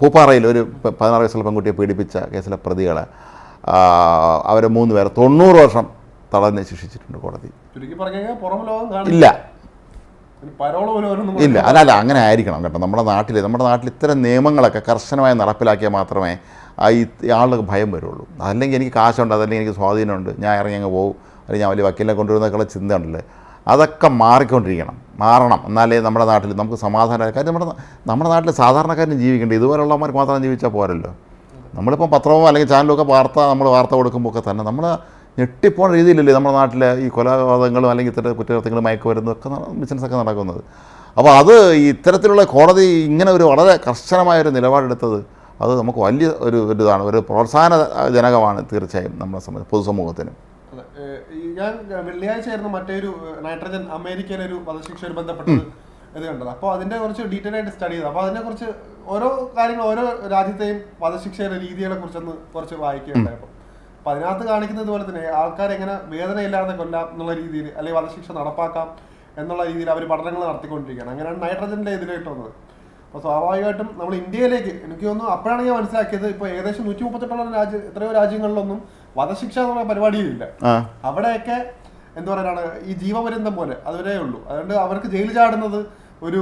പൂപ്പാറയിൽ ഒരു പതിനാറ് വയസ്സുള്ള പെൺകുട്ടിയെ പീഡിപ്പിച്ച കേസിലെ പ്രതികളെ അവരെ മൂന്ന് പേരെ തൊണ്ണൂറ് വർഷം തടവിന് ശിക്ഷിച്ചിട്ടുണ്ട് കോടതി. ഇല്ല. ഇല്ല. അല്ല അല്ല അങ്ങനെ ആയിരിക്കണം കേട്ടോ. നമ്മുടെ നാട്ടിൽ നമ്മുടെ നാട്ടിൽ ഇത്തരം നിയമങ്ങളൊക്കെ കർശനമായി നടപ്പിലാക്കിയാൽ മാത്രമേ ഈ ആളുകൾക്ക് ഭയം വരുള്ളൂ. അതല്ലെങ്കിൽ എനിക്ക് കാശുണ്ട് അതല്ലെങ്കിൽ എനിക്ക് സ്വാധീനമുണ്ട് ഞാൻ ഇറങ്ങി അങ്ങ് പോകും അല്ലെങ്കിൽ ഞാൻ വലിയ വക്കീലിനെ കൊണ്ടുവരുന്നൊക്കെയുള്ള ചിന്ത ഉണ്ടല്ലേ? അതൊക്കെ മാറിക്കൊണ്ടിരിക്കണം. മാറണം. എന്നാലേ നമ്മുടെ നാട്ടിൽ നമുക്ക് സമാധാനം കാര്യം. നമ്മുടെ നമ്മുടെ നാട്ടിൽ സാധാരണക്കാരനും ജീവിക്കേണ്ടത് ഇതുപോലുള്ളവന്മാർക്ക് മാത്രം ജീവിച്ചാൽ പോരല്ലോ. നമ്മളിപ്പോൾ പത്രമോ അല്ലെങ്കിൽ ചാനലോ ഒക്കെ വാർത്ത നമ്മൾ വാർത്ത കൊടുക്കുമ്പോൾ ഒക്കെ തന്നെ നമ്മൾ ഞെട്ടിപ്പോണ രീതിയിലല്ലേ നമ്മുടെ നാട്ടിലെ ഈ കൊലപാതകങ്ങളും അല്ലെങ്കിൽ ഇത്തരം കുറ്റകൃത്യങ്ങളും മയക്കുമരുന്നും ഒക്കെ ന- ബിസിനസ്സൊക്കെ നടക്കുന്നത്. അപ്പോൾ അത് ഇത്തരത്തിലുള്ള കോടതി ഇങ്ങനെ ഒരു വളരെ കർശനമായൊരു നിലപാടെടുത്തത് അത് നമുക്ക് വലിയ ഒരു ഇതാണ് ഒരു പ്രോത്സാഹനജനകമാണ് തീർച്ചയായും നമ്മുടെ സമൂഹ പൊതുസമൂഹത്തിന്. ഞാൻ വെള്ളിയാഴ്ച ആയിരുന്നു മറ്റൊരു നൈട്രജൻ അമേരിക്കയിലെ ഒരു വധശിക്ഷയിൽ ബന്ധപ്പെട്ടത് ഇത് കണ്ടത്. അപ്പോൾ അതിന്റെ കുറച്ച് ഡീറ്റെയിൽ ആയിട്ട് സ്റ്റഡി ചെയ്തു. അപ്പോൾ അതിനെ കുറിച്ച് ഓരോ കാര്യങ്ങൾ ഓരോ രാജ്യത്തെയും വധശിക്ഷയുടെ രീതികളെ കുറിച്ചൊന്ന് കുറച്ച് വായിക്കുകയുണ്ടായപ്പോൾ അപ്പൊ അതിനകത്ത് കാണിക്കുന്നത് പോലെ തന്നെ ആൾക്കാർ എങ്ങനെ വേദനയില്ലാതെ കൊല്ലാം എന്നുള്ള രീതിയിൽ അല്ലെങ്കിൽ വധശിക്ഷ നടപ്പാക്കാം എന്നുള്ള രീതിയിൽ അവർ പഠനങ്ങൾ നടത്തിക്കൊണ്ടിരിക്കുകയാണ്. അങ്ങനെയാണ് നൈട്രജന്റെ ഇതിലേക്ക് വന്നത്. അപ്പോൾ സ്വാഭാവികമായിട്ടും നമ്മൾ ഇന്ത്യയിലേക്ക് എനിക്ക് തോന്നുന്നു അപ്പോഴാണ് ഞാൻ മനസ്സിലാക്കിയത് ഇപ്പോൾ ഏകദേശം നൂറ്റി മുപ്പത്തെട്ടോളം രാജ്യ എത്രയോ രാജ്യങ്ങളിലൊന്നും വധശിക്ഷ എന്നുള്ള പരിപാടിയില്ല അവിടെയൊക്കെ എന്താ പറയാനാണ് ഈ ജീവപര്യന്തം പോലെ അതുവരെ ഉള്ളൂ. അതുകൊണ്ട് അവർക്ക് ജയിൽ ചാടുന്നത് ഒരു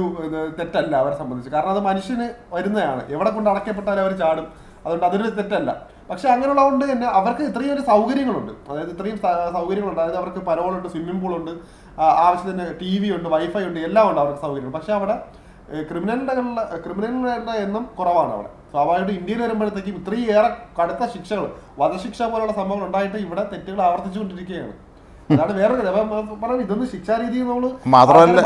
തെറ്റല്ല അവരെ സംബന്ധിച്ച്. കാരണം അത് മനുഷ്യന് വരുന്നതാണ്. എവിടെ കൊണ്ട് അടയ്ക്കപ്പെട്ടാലും അവർ ചാടും. അതുകൊണ്ട് അതൊരു തെറ്റല്ല. പക്ഷെ അങ്ങനെയുള്ളതുകൊണ്ട് തന്നെ അവർക്ക് ഇത്രയും ഒരു സൗകര്യങ്ങളുണ്ട്. അതായത് ഇത്രയും സൗകര്യങ്ങളുണ്ട്. അതായത് അവർക്ക് പരോളുണ്ട് സ്വിമ്മിംഗ് പൂളുണ്ട് ആവശ്യത്തിന് ടി വി ഉണ്ട് വൈഫൈ ഉണ്ട് എല്ലാം ഉണ്ട് അവർക്ക് സൗകര്യം പക്ഷെ അവിടെ ക്രിമിനലുടെ ക്രിമിനലിന്റെ എണ്ണം കുറവാണ് അവിടെ സ്വാഭാവികമായിട്ടും ഇന്ത്യയിൽ വരുമ്പോഴത്തേക്കും ഇത്രയും ഏറെ കടുത്ത ശിക്ഷകൾ വധശിക്ഷ പോലുള്ള സംഭവങ്ങൾ ഉണ്ടായിട്ട് ഇവിടെ തെറ്റുകൾ ആവർത്തിച്ചു കൊണ്ടിരിക്കുകയാണ് അതാണ് വേറെ. പറഞ്ഞു ഇതൊന്നും ശിക്ഷാരീതി നമ്മൾ മാത്രമല്ല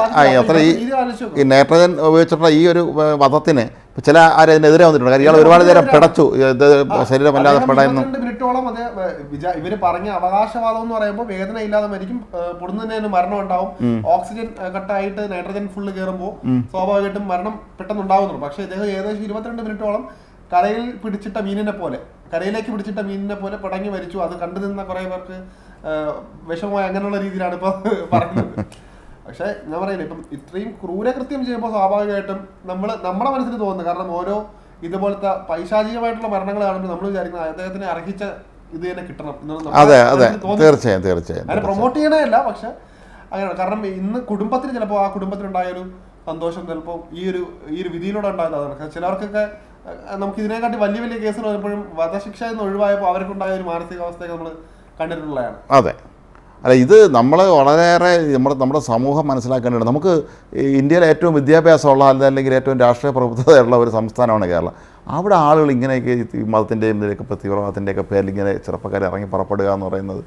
ഈ നൈട്രജൻ ഉപയോഗിച്ചിട്ടുള്ള ഈ ഒരു വധത്തിന് ചില ആരും അതിനെതിരെ വന്നിട്ടുണ്ട്. കാര്യം ഇയാൾ ഒരുപാട് നേരം പിടച്ചു. ഇത് ശരീരം വല്ലാതെ പിടയുന്നു മിനിറ്റോളം അത് വിചാ ഇവർ പറഞ്ഞ അവകാശവാദം എന്ന് പറയുമ്പോൾ വേദന ഇല്ലാതെ മരിക്കും. പൊടുന്നതിന് മരണം ഉണ്ടാവും. ഓക്സിജൻ കട്ടായിട്ട് നൈട്രജൻ ഫുള്ള് കയറുമ്പോൾ സ്വാഭാവികമായിട്ടും മരണം പെട്ടെന്ന് ഉണ്ടാവുന്നുള്ളൂ പക്ഷേ ഇദ്ദേഹം ഏകദേശം ഇരുപത്തിരണ്ട് മിനിറ്റോളം കരയിൽ പിടിച്ചിട്ട മീനിനെ പോലെ കരയിലേക്ക് പിടിച്ചിട്ട മീനിനെ പോലെ പടങ്ങി മരിച്ചു. അത് കണ്ടു നിന്ന കുറെ പേർക്ക് വിഷമമായി അങ്ങനെയുള്ള രീതിയിലാണ് ഇപ്പൊ പറയുന്നത് പക്ഷെ ഞാൻ പറയുന്നത് ഇപ്പം ഇത്രയും ക്രൂരകൃത്യം ചെയ്യുമ്പോൾ സ്വാഭാവികമായിട്ടും നമ്മൾ നമ്മുടെ മനസ്സിൽ തോന്നുന്നു. കാരണം ഓരോ ഇതുപോലത്തെ പൈശാചികമായിട്ടുള്ള മരണങ്ങൾ കാണുമ്പോൾ നമ്മൾ വിചാരിക്കുന്നത് അദ്ദേഹത്തിന് അർഹിച്ച ഇത് തന്നെ കിട്ടണം അതെ അതെ. തീർച്ചയായും തീർച്ചയായും അതിനെ പ്രൊമോട്ട് ചെയ്യണമല്ല പക്ഷെ അങ്ങനെയാണ് കാരണം ഇന്ന് കുടുംബത്തിന് ചിലപ്പോൾ ആ കുടുംബത്തിനുണ്ടായ ഒരു സന്തോഷം ചിലപ്പോൾ ഈ ഒരു ഈ ഒരു വിധിയിലൂടെ ഉണ്ടായതാണ് ചിലർക്കൊക്കെ നമുക്ക് ഇതിനെക്കാട്ടി വലിയ വലിയ കേസുകൾ വരുമ്പോഴും വധശിക്ഷ എന്ന് ഒഴിവായപ്പോൾ അവർക്കുണ്ടായ ഒരു മാനസികാവസ്ഥയൊക്കെ നമ്മൾ കണ്ടിട്ടുള്ളതാണ്. അതെ. അല്ല ഇത് നമ്മൾ വളരെയേറെ നമ്മുടെ നമ്മുടെ സമൂഹം മനസ്സിലാക്കേണ്ടത് നമുക്ക് ഇന്ത്യയിലെ ഏറ്റവും വിദ്യാഭ്യാസമുള്ള അല്ലെങ്കിൽ ഏറ്റവും രാഷ്ട്രീയ പ്രബുദ്ധതയുള്ള ഒരു സംസ്ഥാനമാണ് കേരളം. അവിടെ ആളുകൾ ഇങ്ങനെയൊക്കെ ഈ മതത്തിന്റെയും ഇതിലൊക്കെ ഇപ്പോൾ തീവ്രവാദത്തിന്റെയൊക്കെ പേരിൽ ഇങ്ങനെ ചെറുപ്പക്കാർ ഇറങ്ങി പുറപ്പെടുക എന്ന് പറയുന്നത്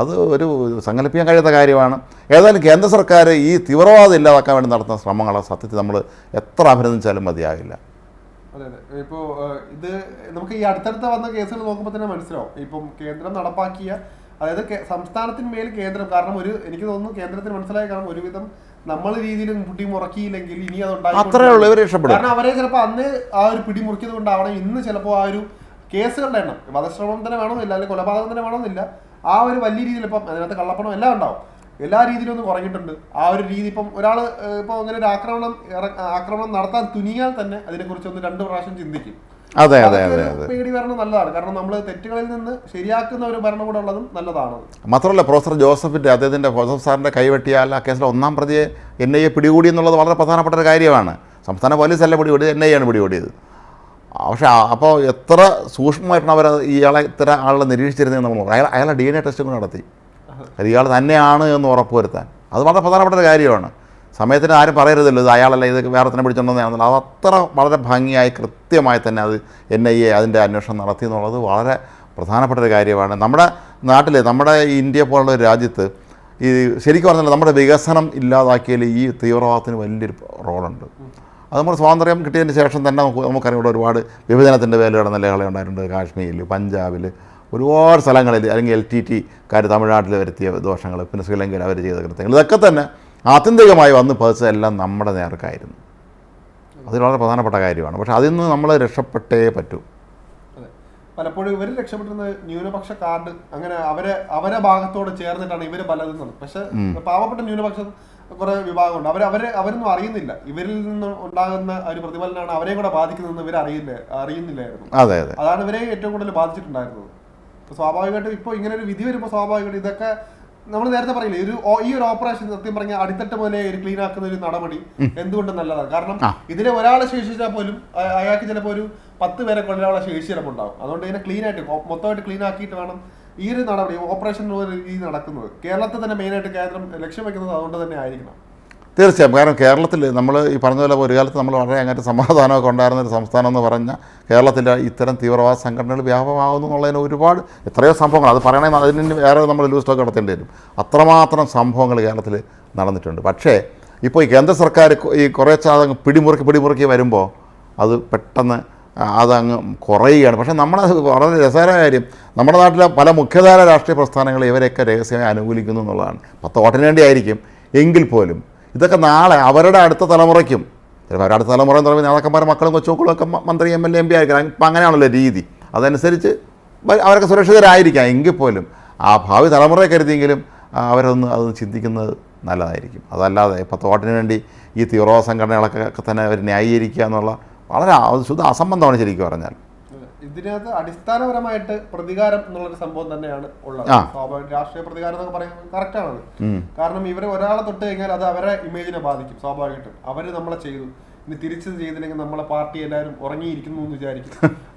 അത് ഒരു സങ്കല്പിക്കാൻ കഴിയാത്ത കാര്യമാണ്. ഏതായാലും കേന്ദ്ര സർക്കാർ ഈ തീവ്രവാദം ഇല്ലാതാക്കാൻ വേണ്ടി നടത്തുന്ന ശ്രമങ്ങളെ സത്യത്തിൽ നമ്മൾ എത്ര അഭിനന്ദിച്ചാലും മതിയാകില്ല. അതെ അതെ. ഇപ്പോൾ ഇത് നമുക്ക് ഈ അടുത്തടുത്ത വന്ന കേസുകൾ നോക്കുമ്പോൾ തന്നെ മനസ്സിലാവും. ഇപ്പം കേന്ദ്രം നടപ്പാക്കിയ അതായത് സംസ്ഥാനത്തിന്മേൽ സംസ്ഥാനത്തിന് മേൽ കേന്ദ്രം. കാരണം ഒരു എനിക്ക് തോന്നുന്നു കേന്ദ്രത്തിന് മനസ്സിലായ കാരണം ഒരുവിധം നമ്മൾ രീതിയിൽ മുട്ടി മുറക്കിയില്ലെങ്കിൽ ഇനി അത് ഉണ്ടായിക്കൊണ്ടിരിക്കും. അത്രേ ഉള്ളൂ രക്ഷപ്പെടും. കാരണം അവരെ ചിലപ്പോൾ അന്ന് ആ ഒരു പിടി മുറിക്കുന്നത് കൊണ്ടാവണം ഇന്ന് ചിലപ്പോൾ ആ ഒരു കേസുകളുടെ എണ്ണം വധശ്രമം തന്നെ വേണമെന്നില്ല അല്ലെങ്കിൽ കൊലപാതകം തന്നെ വേണമെന്നില്ല ആ ഒരു വലിയ രീതിയിൽ ഇപ്പം അതിനകത്ത് കള്ളപ്പണം എല്ലാം ഉണ്ടാവും. എല്ലാ രീതിയിലും ഒന്ന് കുറഞ്ഞിട്ടുണ്ട്. ആ ഒരു രീതി ഇപ്പം ഒരാൾ ഇപ്പം അങ്ങനെ ഒരു ആക്രമണം ആക്രമണം നടത്താൻ തുനിയാൽ തന്നെ അതിനെക്കുറിച്ച് ഒന്ന് രണ്ട് പ്രാവശ്യം ചിന്തിക്കും. അതെ അതെ അതെ അതെ. പേടി വരണം നല്ലതാണ്. കാരണം നമ്മൾ തെറ്റുകളിൽ നിന്ന് ശരിയാക്കുന്ന ഒരു ഭരണകൂടം ഉള്ളതും നല്ലതാണ് മാത്രമല്ല പ്രൊഫസർ ജോസഫിന്റെ അദ്ദേഹത്തിന്റെ ജോസഫ് സാറിന്റെ കൈവെട്ടിയാൽ ആ കേസിലെ ഒന്നാം പ്രതിയെ എൻ ഐ എ പിടികൂടി എന്നുള്ളത് വളരെ പ്രധാനപ്പെട്ട ഒരു കാര്യമാണ്. സംസ്ഥാന പോലീസ് അല്ല പിടികൂടിയത്? എൻ ഐ ആണ് പിടികൂടിയത്. പക്ഷേ അപ്പോൾ എത്ര സൂക്ഷ്മമായിട്ടാണ് അവർ ഇയാളെ ഇത്ര ആളെ നിരീക്ഷിച്ചിരുന്നതെന്ന് നമ്മൾ അയാൾ അയാളെ ഡി എൻ എ ടെസ്റ്റ് കൂടെ നടത്തി. അത് ഇയാൾ തന്നെയാണ് എന്ന് ഉറപ്പുവരുത്താൻ. അത് വളരെ പ്രധാനപ്പെട്ട ഒരു കാര്യമാണ്. സമയത്തിന് ആരും പറയരുതല്ലോ ഇത് അയാളല്ല ഇത് വേറെ തന്നെ പിടിച്ചോണ്ടെന്നാണെന്നുള്ളത് അത് അത്ര വളരെ ഭംഗിയായി കൃത്യമായി തന്നെ അത് എൻ ഐ എ അതിന്റെ അന്വേഷണം നടത്തി എന്നുള്ളത് വളരെ പ്രധാനപ്പെട്ട ഒരു കാര്യമാണ്. നമ്മുടെ നാട്ടിൽ നമ്മുടെ ഇന്ത്യ പോലുള്ള ഒരു രാജ്യത്ത് ഈ ശരിക്കും പറഞ്ഞാൽ നമ്മുടെ വികസനം ഇല്ലാതാക്കിയതിൽ ഈ തീവ്രവാദത്തിന് വലിയൊരു റോളുണ്ട്. അത് നമ്മൾ സ്വാതന്ത്ര്യം കിട്ടിയതിന് ശേഷം തന്നെ നമുക്ക് നമുക്കറിയാം ഇവിടെ ഒരുപാട് വിഭജനത്തിന്റെ പേരിൽ കിടന്ന ലഹള ഉണ്ടായിട്ടുണ്ട്. കാശ്മീരിൽ പഞ്ചാബിൽ ഒരുപാട് സ്ഥലങ്ങളിൽ അല്ലെങ്കിൽ എൽ ടി ടി കാർ തമിഴ്നാട്ടിൽ വരുത്തിയ ദോഷങ്ങൾ പിന്നെ ശ്രീലങ്കയിൽ അവർ ചെയ്ത കൃത്യങ്ങൾ. ഇതൊക്കെ തന്നെ ആത്യന്തികമായി വന്ന് പതിച്ചതെല്ലാം നമ്മുടെ നേർക്കായിരുന്നു. അത് വളരെ പ്രധാനപ്പെട്ട കാര്യമാണ്. പക്ഷെ അതിൽ നിന്ന് നമ്മൾ രക്ഷപ്പെട്ടേ പറ്റൂ. പലപ്പോഴും ഇവർ രക്ഷപ്പെട്ടിരുന്ന ന്യൂനപക്ഷ കാർഡ് അങ്ങനെ അവരെ അവരെ ഭാഗത്തോട് ചേർന്നിട്ടാണ് ഇവർ പലതും പക്ഷെ പാവപ്പെട്ട ന്യൂനപക്ഷം കുറെ വിഭാഗമുണ്ട്. അവർ അവരെ അവരൊന്നും അറിയുന്നില്ല. ഇവരിൽ നിന്ന് ഉണ്ടാകുന്ന ഒരു പ്രതിഫലനാണ് അവരെ കൂടെ ബാധിക്കുന്നതെന്ന് ഇവർ അറിയില്ല അറിയുന്നില്ലായിരുന്നു. അതെ അതെ. അതാണ് ഇവരെ ഏറ്റവും കൂടുതൽ ബാധിച്ചിട്ടുണ്ടായിരുന്നത്. സ്വാഭാവികമായിട്ടും ഇപ്പോൾ ഇങ്ങനെ ഒരു വിധി വരുമ്പോൾ സ്വാഭാവികമായിട്ടും ഇതൊക്കെ നമ്മൾ നേരത്തെ പറയില്ലേ ഒരു ഈ ഒരു ഓപ്പറേഷൻ സത്യം പറഞ്ഞ അടിത്തട്ട് മുതലേ ഒരു ക്ലീൻ ആക്കുന്ന ഒരു നടപടി എന്തുകൊണ്ട് നല്ലതാണ്. കാരണം ഇതിലെ ഒരാളെ ശേഷിച്ചാൽ പോലും അയാൾക്ക് ചിലപ്പോൾ ഒരു പത്ത് പേരെ കൊല്ലാനുള്ള ശേഷി ചിലപ്പോൾ ഉണ്ടാവും. അതുകൊണ്ട് ഇതിനെ ക്ലീൻ ആയിട്ട് മൊത്തമായിട്ട് ക്ലീൻ ആക്കിയിട്ട് വേണം ഈ ഒരു നടപടി ഓപ്പറേഷൻ രീതി നടക്കുന്നത്. കേരളത്തിൽ തന്നെ മെയിനായിട്ട് കേന്ദ്രം ലക്ഷ്യം വെക്കുന്നത് അതുകൊണ്ട് തന്നെ ആയിരിക്കണം. തീർച്ചയായും. കാരണം കേരളത്തിൽ നമ്മൾ ഈ പറഞ്ഞ പോലെ ഒരു കാലത്ത് നമ്മൾ വളരെ അങ്ങനത്തെ സമാധാനമൊക്കെ ഉണ്ടായിരുന്ന ഒരു സംസ്ഥാനം എന്ന് പറഞ്ഞാൽ കേരളത്തിൽ ഇത്തരം തീവ്രവാദ സംഘടനകൾ വ്യാപകമാകുന്നു എന്നുള്ളതിന് ഒരുപാട് എത്രയോ സംഭവങ്ങൾ. അത് പറയണമെങ്കിൽ അതിന് വേറെ നമ്മൾ ലൂസ് ടോക്ക് നടത്തേണ്ടി വരും. അത്രമാത്രം സംഭവങ്ങൾ കേരളത്തിൽ നടന്നിട്ടുണ്ട്. പക്ഷേ ഇപ്പോൾ ഈ കേന്ദ്ര സർക്കാർ ഈ കുറേ അതങ്ങ് പിടിമുറുക്കി പിടിമുറുക്കി വരുമ്പോൾ അത് പെട്ടെന്ന് അതങ്ങ് കുറയുകയാണ്. പക്ഷേ നമ്മുടെ വളരെ രസകരമായ കാര്യം. നമ്മുടെ നാട്ടിലെ പല മുഖ്യധാര രാഷ്ട്രീയ പ്രസ്ഥാനങ്ങൾ ഇവരെയൊക്കെ രഹസ്യമായി അനുകൂലിക്കുന്നു എന്നുള്ളതാണ്. പത്ത് വോട്ടിന് വേണ്ടിയായിരിക്കും. എങ്കിൽ പോലും ഇതൊക്കെ നാളെ അവരുടെ അടുത്ത തലമുറയ്ക്കും. ചിലപ്പോൾ അവരുടെ അടുത്ത തലമുറ എന്ന് പറയുമ്പോൾ നേതാക്കന്മാരും മക്കളും കൊച്ചുമക്കളും ഒക്കെ മന്ത്രി എം എൽ എ പി ആയിരിക്കും ഇപ്പം അങ്ങനെയാണല്ലോ രീതി. അതനുസരിച്ച് അവരൊക്കെ സുരക്ഷിതരായിരിക്കാം. എങ്കിൽ പോലും ആ ഭാവി തലമുറയെ കരുതിയെങ്കിലും അവരൊന്ന് അത് ചിന്തിക്കുന്നത് നല്ലതായിരിക്കും. അതല്ലാതെ ഇപ്പോൾ തോട്ടിന് വേണ്ടി ഈ തീവ്രവാദ സംഘടനകളൊക്കെ തന്നെ അവർ ന്യായീകരിക്കുക എന്നുള്ള വളരെ ശുദ്ധ അസംബന്ധമാണ് ശരിക്കും പറഞ്ഞാൽ. ഇതിനകത്ത് അടിസ്ഥാനപരമായിട്ട് പ്രതികാരം എന്നുള്ളൊരു സംഭവം തന്നെയാണ് ഉള്ളത്. സ്വാഭാവിക രാഷ്ട്രീയ പ്രതികാരം എന്നൊക്കെ പറയുന്നത് കറക്റ്റാണ് ആണ് കാരണം ഇവരെ ഒരാളെ തൊട്ട് കഴിഞ്ഞാൽ അത് അവരെ ഇമേജിനെ ബാധിക്കും സ്വാഭാവികമായിട്ടും. അവർ നമ്മളെ ചെയ്തു. ഇനി തിരിച്ചു ചെയ്തില്ലെങ്കിൽ നമ്മളെ പാർട്ടി എല്ലാവരും ഉറങ്ങിയിരിക്കുന്നു എന്ന് വിചാരിക്കും.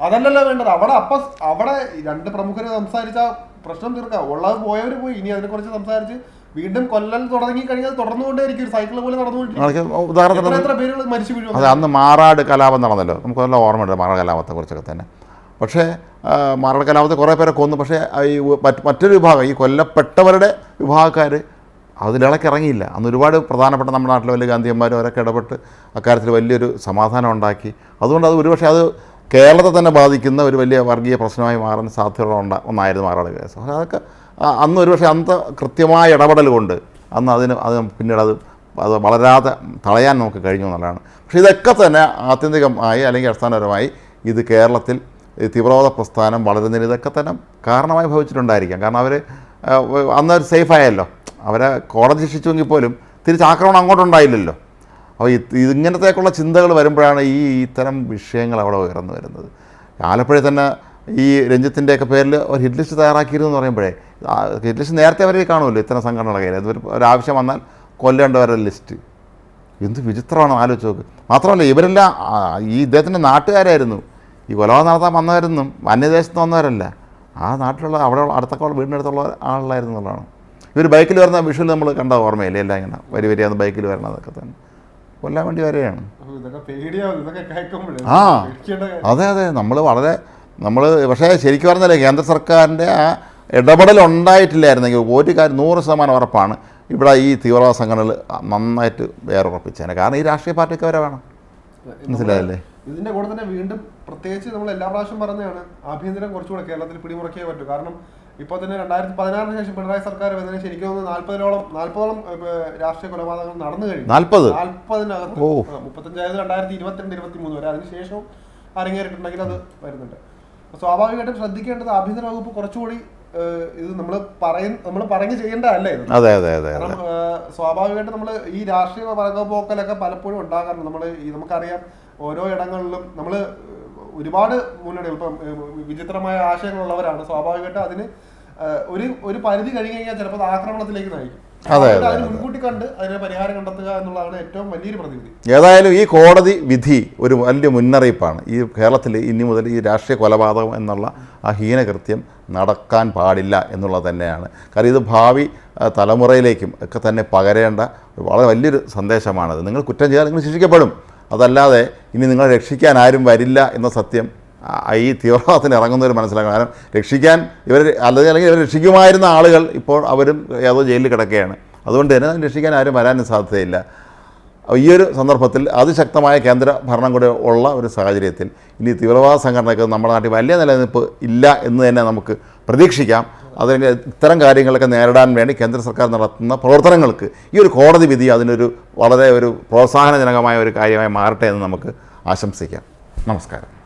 അതല്ലല്ലോ വേണ്ടത്. അവിടെ അപ്പൊ അവിടെ രണ്ട് പ്രമുഖര് സംസാരിച്ച പ്രശ്നം തീർക്കാം. ഉള്ളത് പോയവര് പോയി. ഇനി അതിനെ അതിനെക്കുറിച്ച് സംസാരിച്ച് വീണ്ടും കൊല്ലൽ തുടങ്ങി കഴിഞ്ഞാൽ തുടർന്നുകൊണ്ടേയിരിക്കും. ഒരു സൈക്കിൾ പോലെ നടന്നുകൊണ്ടിരിക്കും. ഉദാഹരണത്തിന് അന്ന് മാറാട് കലാപം നടന്നല്ലോ. നമുക്ക് നല്ല ഓർമ്മയുണ്ട് മാറാട് കലാപത്തെ കുറിച്ചൊക്കെ തന്നെ. പക്ഷേ മാറാട് കുറേ പേരെ കൊന്നു. പക്ഷേ ഈ മറ്റ് മറ്റൊരു വിഭാഗം ഈ കൊല്ലപ്പെട്ടവരുടെ വിഭാഗക്കാർ അതിലിളക്കി ഇറങ്ങിയില്ല. അന്ന് ഒരുപാട് പ്രധാനപ്പെട്ട നമ്മുടെ നാട്ടിലെ വലിയ ഗാന്ധിയന്മാരും അവരൊക്കെ ഇടപെട്ട് അക്കാര്യത്തിൽ വലിയൊരു സമാധാനം ഉണ്ടാക്കി. അതുകൊണ്ട് അത് ഒരുപക്ഷെ അത് കേരളത്തെ തന്നെ ബാധിക്കുന്ന ഒരു വലിയ വർഗീയ പ്രശ്നമായി മാറാൻ സാധ്യത ഒന്ന- ഒന്നായിരുന്നു മാറാട് കേസ്. പക്ഷേ അതൊക്കെ അന്ന് ഒരുപക്ഷെ അന്നത്തെ കൃത്യമായ ഇടപെടൽ കൊണ്ട് അന്ന് അതിന് അത് പിന്നീട് അത് അത് വളരാതെ തടയാൻ നമുക്ക് കഴിഞ്ഞു എന്നുള്ളതാണ്. പക്ഷേ ഇതൊക്കെ തന്നെ ആത്യന്തികമായി അല്ലെങ്കിൽ അടിസ്ഥാനപരമായി ഇത് കേരളത്തിൽ തീവ്രവാദ പ്രസ്ഥാനം വളരുന്നതിന് ഇതൊക്കെ തന്നെ കാരണമായി ഭവിച്ചിട്ടുണ്ടായിരിക്കാം. കാരണം അവർ അന്ന് സേഫ് സേഫായല്ലോ അവരെ കോടതി ശിക്ഷിച്ചുവെങ്കിൽ പോലും തിരിച്ച് ആക്രമണം അങ്ങോട്ടുണ്ടായില്ലല്ലോ അപ്പോൾ ഇതിങ്ങനത്തേക്കുള്ള ചിന്തകൾ വരുമ്പോഴാണ് ഈ ഇത്തരം വിഷയങ്ങൾ അവിടെ ഉയർന്നു വരുന്നത്. ആലപ്പുഴയിൽ തന്നെ ഈ രഞ്ജിത്തിന്റെയൊക്കെ പേരിൽ ഒരു ഹിറ്റ് ലിസ്റ്റ് തയ്യാറാക്കിയിരുന്നു എന്ന് പറയുമ്പോഴേ ഹിറ്റ് ലിസ്റ്റ് നേരത്തെ അവരെ കാണുമല്ലോ ഇത്തരം സംഘടനകളുടെ കയ്യിൽ അതൊരു ഒരാവശ്യം വന്നാൽ കൊല്ലേണ്ടവരുടെ ലിസ്റ്റ്. എന്ത് വിചിത്രമാണ് ആലോചിച്ച് നോക്ക്. മാത്രമല്ല ഇവരെല്ലാം ഈ ഇദ്ദേഹത്തിന്റെ നാട്ടുകാരായിരുന്നു. ഈ കൊലപാതകം നടത്താൻ വന്നവരൊന്നും അന്യദേശത്ത് വന്നവരല്ല. ആ നാട്ടിലുള്ള അവിടെ അടുത്തൊക്കെ വീടിനടുത്തുള്ള ആളുകളായിരുന്നു എന്നുള്ളതാണ്. ഇവർ ബൈക്കിൽ വരുന്ന വിഷുവിൽ നമ്മൾ കണ്ട ഓർമ്മയില്ലേ? എല്ലാം ഇങ്ങനെ വരി വരിയാന്ന് ബൈക്കിൽ വരണതൊക്കെ തന്നെ. കൊല്ലാൻ വേണ്ടി വരെയാണ് ആ. അതെ അതെ. നമ്മൾ വളരെ നമ്മൾ പക്ഷേ ശരിക്കും പറഞ്ഞാലേ കേന്ദ്ര സർക്കാരിന്റെ ആ ഇടപെടൽ ഉണ്ടായിട്ടില്ലായിരുന്നെങ്കിൽ ഒരു കാര്യം നൂറ് ശതമാനം ഉറപ്പാണ്. ഇവിടെ ഈ തീവ്രവാദ സംഘടനകൾ നന്നായിട്ട് വേറെ വേറുറപ്പിച്ചേനെ കാരണം ഈ രാഷ്ട്രീയ പാർട്ടിക്ക് വരെ വേണം. മനസ്സിലായല്ലേ? ഇതിന്റെ കൂടെ തന്നെ വീണ്ടും പ്രത്യേകിച്ച് നമ്മൾ എല്ലാ പ്രാവശ്യം പറഞ്ഞതാണ് ആഭ്യന്തരം കുറച്ചുകൂടെ കേരളത്തിൽ പിടിമുറക്കേ പറ്റൂ. കാരണം ഇപ്പോൾ തന്നെ രണ്ടായിരത്തി പതിനാറിന് ശേഷം പിണറായി സർക്കാർ വരുന്നതിന് ശരിക്കും തോന്നുന്നു നാല്പതിനോളം നാൽപ്പതോളം രാഷ്ട്രീയ കൊലപാതകങ്ങൾ നടന്നു കഴിഞ്ഞു. നാൽപ്പത് നാൽപ്പതിനകത്ത് മുപ്പത്തഞ്ചായത് രണ്ടായിരത്തി ഇരുപത്തിരണ്ട് ഇരുപത്തി മൂന്ന് വരെ. അതിനുശേഷം അരങ്ങേറിയിട്ടുണ്ടെങ്കിൽ അത് വരുന്നുണ്ട്. സ്വാഭാവികമായിട്ടും ശ്രദ്ധിക്കേണ്ടത് ആഭ്യന്തര വകുപ്പ് കുറച്ചുകൂടി ഇത് നമ്മൾ പറയും നമ്മൾ പറഞ്ഞു ചെയ്യേണ്ടതല്ലേ ഇത്? അതെ അതെ അതെ സ്വാഭാവികമായിട്ട് നമ്മൾ ഈ രാഷ്ട്രീയ പകപോക്കലൊക്കെ പലപ്പോഴും ഉണ്ടാകാറുണ്ട്. നമ്മൾ ഈ നമുക്കറിയാം ഓരോ ഇടങ്ങളിലും നമ്മൾ ഒരുപാട് മുന്നണികൾ ഇപ്പം വിചിത്രമായ ആശയങ്ങളുള്ളവരാണ്. സ്വാഭാവികമായിട്ട് അതിന് ഒരു ഒരു പരിധി കഴിഞ്ഞ് കഴിഞ്ഞാൽ ചിലപ്പോൾ ആക്രമണത്തിലേക്ക് നയിക്കും. മുൻകൂട്ടി കണ്ട് അതിന് പരിഹാരം കണ്ടെത്തുക എന്നുള്ളതാണ് ഏറ്റവും വലിയൊരു പ്രതിവിധി. ഏതായാലും ഈ കോടതി വിധി ഒരു വലിയ മുന്നറിയിപ്പാണ്. ഈ കേരളത്തിൽ ഇനി മുതൽ ഈ രാഷ്ട്രീയ കൊലപാതകം എന്നുള്ള ആ ഹീനകൃത്യം നടക്കാൻ പാടില്ല എന്നുള്ളത് തന്നെയാണ്. കാരണം ഇത് ഭാവി തലമുറയിലേക്കും ഒക്കെ തന്നെ പകരേണ്ട വളരെ വലിയൊരു സന്ദേശമാണത്. നിങ്ങൾ കുറ്റം ചെയ്താൽ നിങ്ങൾ ശിക്ഷിക്കപ്പെടും. അതല്ലാതെ ഇനി നിങ്ങളെ രക്ഷിക്കാൻ ആരും വരില്ല എന്ന സത്യം ഈ തീവ്രവാദത്തിന് ഇറങ്ങുന്നവർ മനസ്സിലാക്കണം. കാരണം രക്ഷിക്കാൻ ഇവർ അല്ലെങ്കിൽ അല്ലെങ്കിൽ ഇവർ രക്ഷിക്കുമായിരുന്ന ആളുകൾ ഇപ്പോൾ അവരും ഏതോ ജയിലിൽ കിടക്കുകയാണ്. അതുകൊണ്ട് തന്നെ രക്ഷിക്കാൻ ആരും വരാനും സാധ്യതയില്ല. ഈ ഒരു സന്ദർഭത്തിൽ അതിശക്തമായ കേന്ദ്ര ഭരണം കൂടെ ഉള്ള ഒരു സാഹചര്യത്തിൽ ഇനി തീവ്രവാദ സംഘടനയ്ക്ക് നമ്മുടെ നാട്ടിൽ വലിയ നിലനിൽപ്പ് ഇല്ല എന്ന് തന്നെ നമുക്ക് പ്രതീക്ഷിക്കാം. അതിന് ഇത്തരം കാര്യങ്ങളൊക്കെ നേരിടാൻ വേണ്ടി കേന്ദ്ര സർക്കാർ നടത്തുന്ന പ്രവർത്തനങ്ങൾക്ക് ഈ ഒരു കോടതി വിധി അതിനൊരു വളരെ ഒരു പ്രോത്സാഹനജനകമായ ഒരു കാര്യമായി മാറട്ടെ എന്ന് നമുക്ക് ആശംസിക്കാം. നമസ്കാരം.